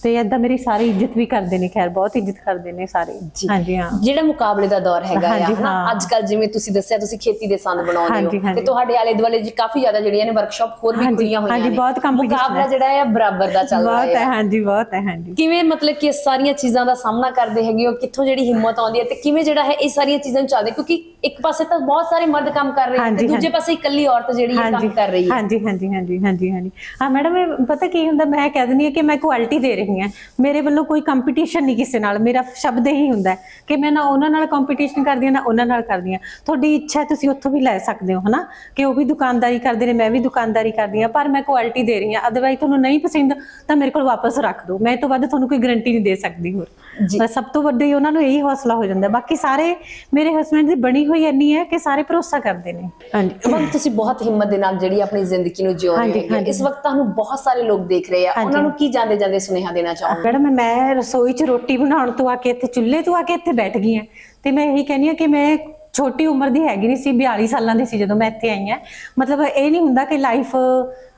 ਤੇ ਏਦਾਂ ਮੇਰੀ ਸਾਰੇ ਇੱਜ਼ਤ ਵੀ ਕਰਦੇ ਨੇ ਖੈਰ ਬਹੁਤ ਇੱਜ਼ਤ ਕਰਦੇ ਨੇ ਸਾਰੇ। ਜੀ। ਹਾਂਜੀ ਹਾਂ। ਜਿਹੜਾ ਮੁਕਾਬਲੇ ਦਾ ਦੌਰ ਹੈਗਾ ਆ ਹਾਂਜੀ, ਹਨਾ? ਹਾਂ। ਅੱਜ ਕੱਲ ਜਿਵੇਂ ਤੁਸੀਂ ਦੱਸਿਆ ਤੁਸੀਂ ਖੇਤੀ ਦੇ ਸੰਦ ਬਣਾਉਂਦੇ ਹਾਂਜੀ, ਹੋ ਹਾਂਜੀ। ਤੇ ਤੁਹਾਡੇ ਆਲੇ ਦੁਆਲੇ ਜੀ ਕਾਫੀ ਜ਼ਿਆਦਾ ਜਿਹੜੀਆਂ ਨੇ ਵਰਕਸ਼ਾਪ ਹੋਰ ਵੀ ਹਾਂਜੀ, ਖੁੱਲੀਆਂ ਹੋਈਆਂ ਹਾਂਜੀ, ਨੇ। ਬਹੁਤ competition ਮੁਕਾਬਲਾ ਹੈ। ਜਿਹੜਾ ਹੈ ਬਰਾਬਰ ਦਾ ਚੱਲ ਰਿਹਾ ਬਹੁਤ ਹੈ ਹੈ ਹਾਂਜੀ ਬਹੁਤ ਹੈ ਹਾਂਜੀ। ਕਿਵੇਂ ਮਤਲਬ ਕਿ ਇਹ ਸਾਰੀਆਂ ਚੀਜ਼ਾਂ ਦਾ ਸਾਹਮਣਾ ਕਰਦੇ ਹੈਗੇ ਹੋ? ਕਿੱਥੋਂ ਜਿਹੜੀ ਹਿੰਮਤ ਆਉਂਦੀ ਹੈ ਤੇ ਕਿਵੇਂ ਜਿਹੜਾ ਹੈ ਇਹ ਸਾਰੀਆਂ ਚੀਜ਼ਾਂ ਨੂੰ ਚੱਲਦੇ? ਕਿਉਂਕਿ ਇੱਕ ਪਾਸੇ ਤਾਂ ਬਹੁਤ ਸਾਰੇ ਮਰਦ ਕੰਮ ਕਰ ਰਹੇ ਨੇ ਤੇ ਹਾਂਜੀ, ਦੂਜੇ ਹਾਂਜੀ। ਪਾਸੇ ਇਕੱਲੀ ਔਰਤ ਜਿਹੜੀ ਹੈ ਕੰਮ ਕਰ ਰਹੀ ਹੈ। ਹਾਂਜੀ ਹਾਂਜੀ ਹਾਂਜੀ ਹਾਂਜੀ ਹਾਂਜੀ। ਹਾਂ ਮੈਡਮ ਇਹ ਪਤਾ ਕੀ ਹੁੰਦਾ? ਮੈਂ ਕਹਿ ਦਿੰਦੀ ਹਾਂ ਕਿ ਮੈਂ ਕੁਆਲਿਟੀ ਦੇ ਰਹੀ ਹਾਂ। ਮੇਰੇ ਵੱਲੋਂ ਕੋਈ ਕੰਪੀਟੀਸ਼ਨ ਨਹੀਂ ਕਿਸੇ ਨਾਲ। ਮੇਰਾ ਸ਼ਬਦ ਹੀ ਹੁੰਦਾ ਕਿ ਮੈਂ ਨਾ ਉਹਨਾਂ ਨਾਲ ਕੰਪੀਟੀਸ਼ਨ ਕਰਦੀ ਹਾਂ, ਨਾ ਉਹਨਾਂ ਨਾਲ ਕਰਦੀ ਹਾਂ। ਤੁਹਾਡੀ ਇੱਛਾ ਹੈ, ਤੁਸੀਂ ਉੱਥੋਂ ਵੀ ਲੈ ਸਕਦੇ ਹੋ, ਹਨਾ? ਕਿ ਉਹ ਵੀ ਦੁਕਾਨਦਾਰੀ ਕਰਦੇ ਨੇ, ਮੈਂ ਵੀ ਦੁਕਾਨਦਾਰੀ ਕਰਦੀ ਹਾਂ, ਪਰ ਮੈਂ ਕੁਆਲਿਟੀ ਦੇ ਰਹੀ ਹਾਂ। ਅਦਰਵਾਈਜ਼ ਤੁਹਾਨੂੰ ਨਹੀਂ ਪਸੰਦ ਤਾਂ ਮੇਰੇ ਕੋਲ ਵਾਪਸ ਰੱਖ ਦਿਓ। ਮੈਂ ਇਹ ਤੋਂ ਵੱਧ ਤੁਹਾਨੂੰ ਕੋਈ ਗਾਰੰਟੀ ਨਹੀਂ ਦੇ ਸਕਦੀ ਹੋਰ। ਜੀ। ਬਸ ਸਭ ਤੋਂ ਵੱਡੀ ਉਹਨਾਂ ਨੂੰ ਇਹੀ ਹੌਸਲਾ ਹੋ ਜਾਂਦਾ। ਬਾਕੀ ਸਾਰੇ ਮੇਰੇ ਹਸਬੰਡ ਦੀ ਬਣੀ ਹੋਈ ਇੰਨੀ ਹੈ ਕਿ ਸਾਰੇ ਭਰੋਸਾ ਕਰਦੇ ਨੇ। ਹਾਂਜੀ। ਮਨ ਤੁਸੀਂ ਬਹੁਤ ਹਿੰਮਤ ਦੇ ਨਾਲ ਜਿਹੜੀ ਆਪਣੀ ਜ਼ਿੰਦਗੀ ਨੂੰ ਜਿਉ ਰਹੇ ਹੋ। ਇਸ ਵਕਤ ਤੁਹਾਨੂੰ ਬਹੁਤ ਸਾਰੇ ਲੋਕ ਦੇਖ ਰਹੇ ਆ। ਉਹਨਾਂ ਨੂੰ ਕੀ ਜਾਂਦੇ ਜਾਂਦੇ ਸੁਨੇਹਾ ਦੇਣਾ ਚਾਹੋਗੇ? ਮੈਡਮ ਮੈਂ ਰਸੋਈ 'ਚ ਰੋਟੀ ਬਣਾਉਣ ਤੋਂ ਆ ਕੇ ਇੱਥੇ ਚੁੱਲ੍ਹੇ ਤੋਂ ਆ ਕੇ ਇੱਥੇ ਬੈਠ ਗਈ ਹਾਂ। ਤੇ ਮੈਂ ਇਹੀ ਕਹਿੰਦੀ ਹਾਂ ਕਿ ਮੈਂ ਛੋਟੀ ਉਮਰ ਦੀ ਹੈਗੀ ਨਹੀਂ ਸੀ 42 ਸਾਲਾਂ ਦੀ ਸੀ ਜਦੋਂ ਮੈਂ ਇੱਥੇ ਆਈ ਹਾਂ। ਮਤਲਬ ਇਹ ਨਹੀਂ ਹੁੰਦਾ ਕਿ ਲਾਈਫ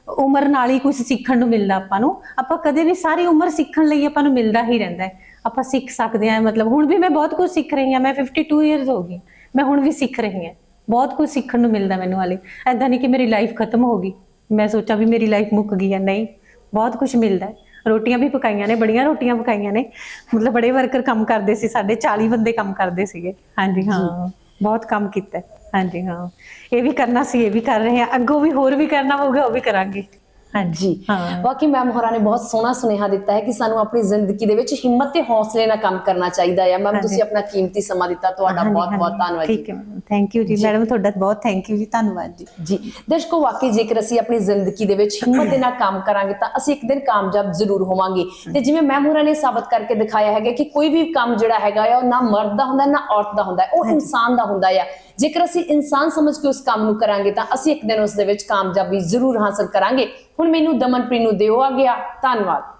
ਉਮਰ ਨਾਲ ਹੀ ਕੁਝ ਸਿੱਖਣ ਨੂੰ ਮਿਲਦਾ ਆਪਾਂ ਨੂੰ। ਆਪਾਂ ਕਦੇ ਵੀ ਸਾਰੀ ਉਮਰ ਸਿੱਖਣ ਲਈ ਆਪਾਂ ਨੂੰ ਮਿਲਦਾ ਹੀ ਰਹਿੰਦਾ ਹੈ। ਆਪਾਂ ਸਿੱਖ ਸਕਦੇ ਹਾਂ ਮਤਲਬ ਹੁਣ ਵੀ ਮੈਂ ਬਹੁਤ ਕੁਝ ਸਿੱਖ ਰਹੀ ਹਾਂ ਮੈਂ 52 ਇਅਰਸ ਹੋ ਗਈ। ਮੈਂ ਹੁਣ ਵੀ ਸਿੱਖ ਰਹੀ ਹਾਂ। ਬਹੁਤ ਕੁਝ ਸਿੱਖਣ ਨੂੰ ਮਿਲਦਾ ਮੈਨੂੰ ਹਾਲੇ। ਐਦਾਂ ਨਹੀਂ ਕਿ ਮੇਰੀ ਲਾਈਫ ਖਤਮ ਹੋ ਗਈ। ਮੈਂ ਸੋਚਾਂ ਵੀ ਮੇਰੀ ਲਾਈਫ ਮੁੱਕ ਗਈ ਹੈ। ਨਹੀਂ ਬਹੁਤ ਕੁਝ ਮਿਲਦਾ ਹੈ। ਰੋਟੀਆਂ ਵੀ ਪਕਾਈਆਂ ਨੇ ਬੜੀਆਂ ਰੋਟੀਆਂ ਪਕਾਈਆਂ ਨੇ। ਮਤਲਬ ਬੜੇ ਵਰਕਰ ਕੰਮ ਕਰਦੇ ਸੀ ਸਾਡੇ 40 ਬੰਦੇ ਕੰਮ ਕਰਦੇ ਸੀਗੇ। ਹਾਂਜੀ ਹਾਂ। ਬਹੁਤ ਕੰਮ ਕੀਤਾ। ਹਾਂਜੀ ਹਾਂ। ਇਹ ਵੀ ਕਰਨਾ ਸੀ ਇਹ ਵੀ ਕਰ ਰਹੇ ਹਾਂ। ਅੱਗੋਂ ਵੀ ਹੋਰ ਵੀ ਕਰਨਾ ਹੋਊਗਾ ਉਹ ਵੀ ਕਰਾਂਗੇ। ਹਾਂਜੀ। ਹਾਂ। ਬਾਕੀ ਮੈਮ ਹੋਰਾਂ ਨੇ ਬਹੁਤ ਸੋਹਣਾ ਸੁਨੇਹਾ ਦਿੱਤਾ ਹੈ ਕਿ ਸਾਨੂੰ ਆਪਣੀ ਜ਼ਿੰਦਗੀ ਦੇ ਵਿੱਚ ਹਿੰਮਤ ਤੇ ਹੌਸਲੇ ਨਾਲ ਕੰਮ ਕਰਨਾ ਚਾਹੀਦਾ ਹੈ। ਮੈਮ ਤੁਸੀਂ ਆਪਣਾ ਕੀਮਤੀ ਸਮਾਂ ਦਿੱਤਾ ਤੁਹਾਡਾ ਹਾਂਜੀ, ਬਹੁਤ ਬਹੁਤ ਹਾਂਜੀ। ਧੰਨਵਾਦ ਜੀ। ਠੀਕ ਹੈ ਮੈਡਮ ਥੈਂਕ ਯੂ ਜੀ। ਮੈਡਮ ਤੁਹਾਡਾ ਬਹੁਤ ਥੈਂਕ ਯੂ ਜੀ। ਧੰਨਵਾਦ ਜੀ। ਜੀ। ਦਰਸ਼ਕੋ ਵਾਕਈ ਜੇਕਰ ਅਸੀਂ ਆਪਣੀ ਜ਼ਿੰਦਗੀ ਦੇ ਵਿੱਚ ਹਿੰਮਤ ਦੇ ਨਾਲ ਕੰਮ ਕਰਾਂਗੇ ਤਾਂ ਅਸੀਂ ਇੱਕ ਦਿਨ ਕਾਮਯਾਬ ਜ਼ਰੂਰ ਹੋਵਾਂਗੇ। ਤੇ ਜਿਵੇਂ ਮੈਮ ਹੋਰਾਂ ਨੇ ਸਾਬਤ ਕਰਕੇ ਦਿਖਾਇਆ ਹੈਗਾ ਕਿ ਕੋਈ ਵੀ ਕੰਮ ਜਿਹੜਾ ਹੈਗਾ ਆ ਉਹ ਨਾ ਮਰਦ ਦਾ ਹੁੰਦਾ ਨਾ ਔਰਤ ਦਾ ਹੁੰਦਾ ਹੈ, ਉਹ ਇਨਸਾਨ ਦਾ ਹੁੰਦਾ ਆ। ਜੇਕਰ ਅਸੀਂ ਇਨਸਾਨ ਸਮਝ ਕੇ ਉਸ ਕੰਮ ਨੂੰ ਕਰਾਂਗੇ ਤਾਂ ਅਸੀਂ ਇੱਕ ਦਿਨ ਉਸ ਦੇ ਵਿੱਚ ਕਾਮਯਾਬੀ ਜ਼ਰੂਰ ਹਾਸਲ ਕਰਾਂਗੇ। ਹੁਣ ਮੈਨੂੰ ਦਮਨਪ੍ਰੀਤ ਨੂੰ ਦਿਓ ਆ ਗਿਆ। ਧੰਨਵਾਦ।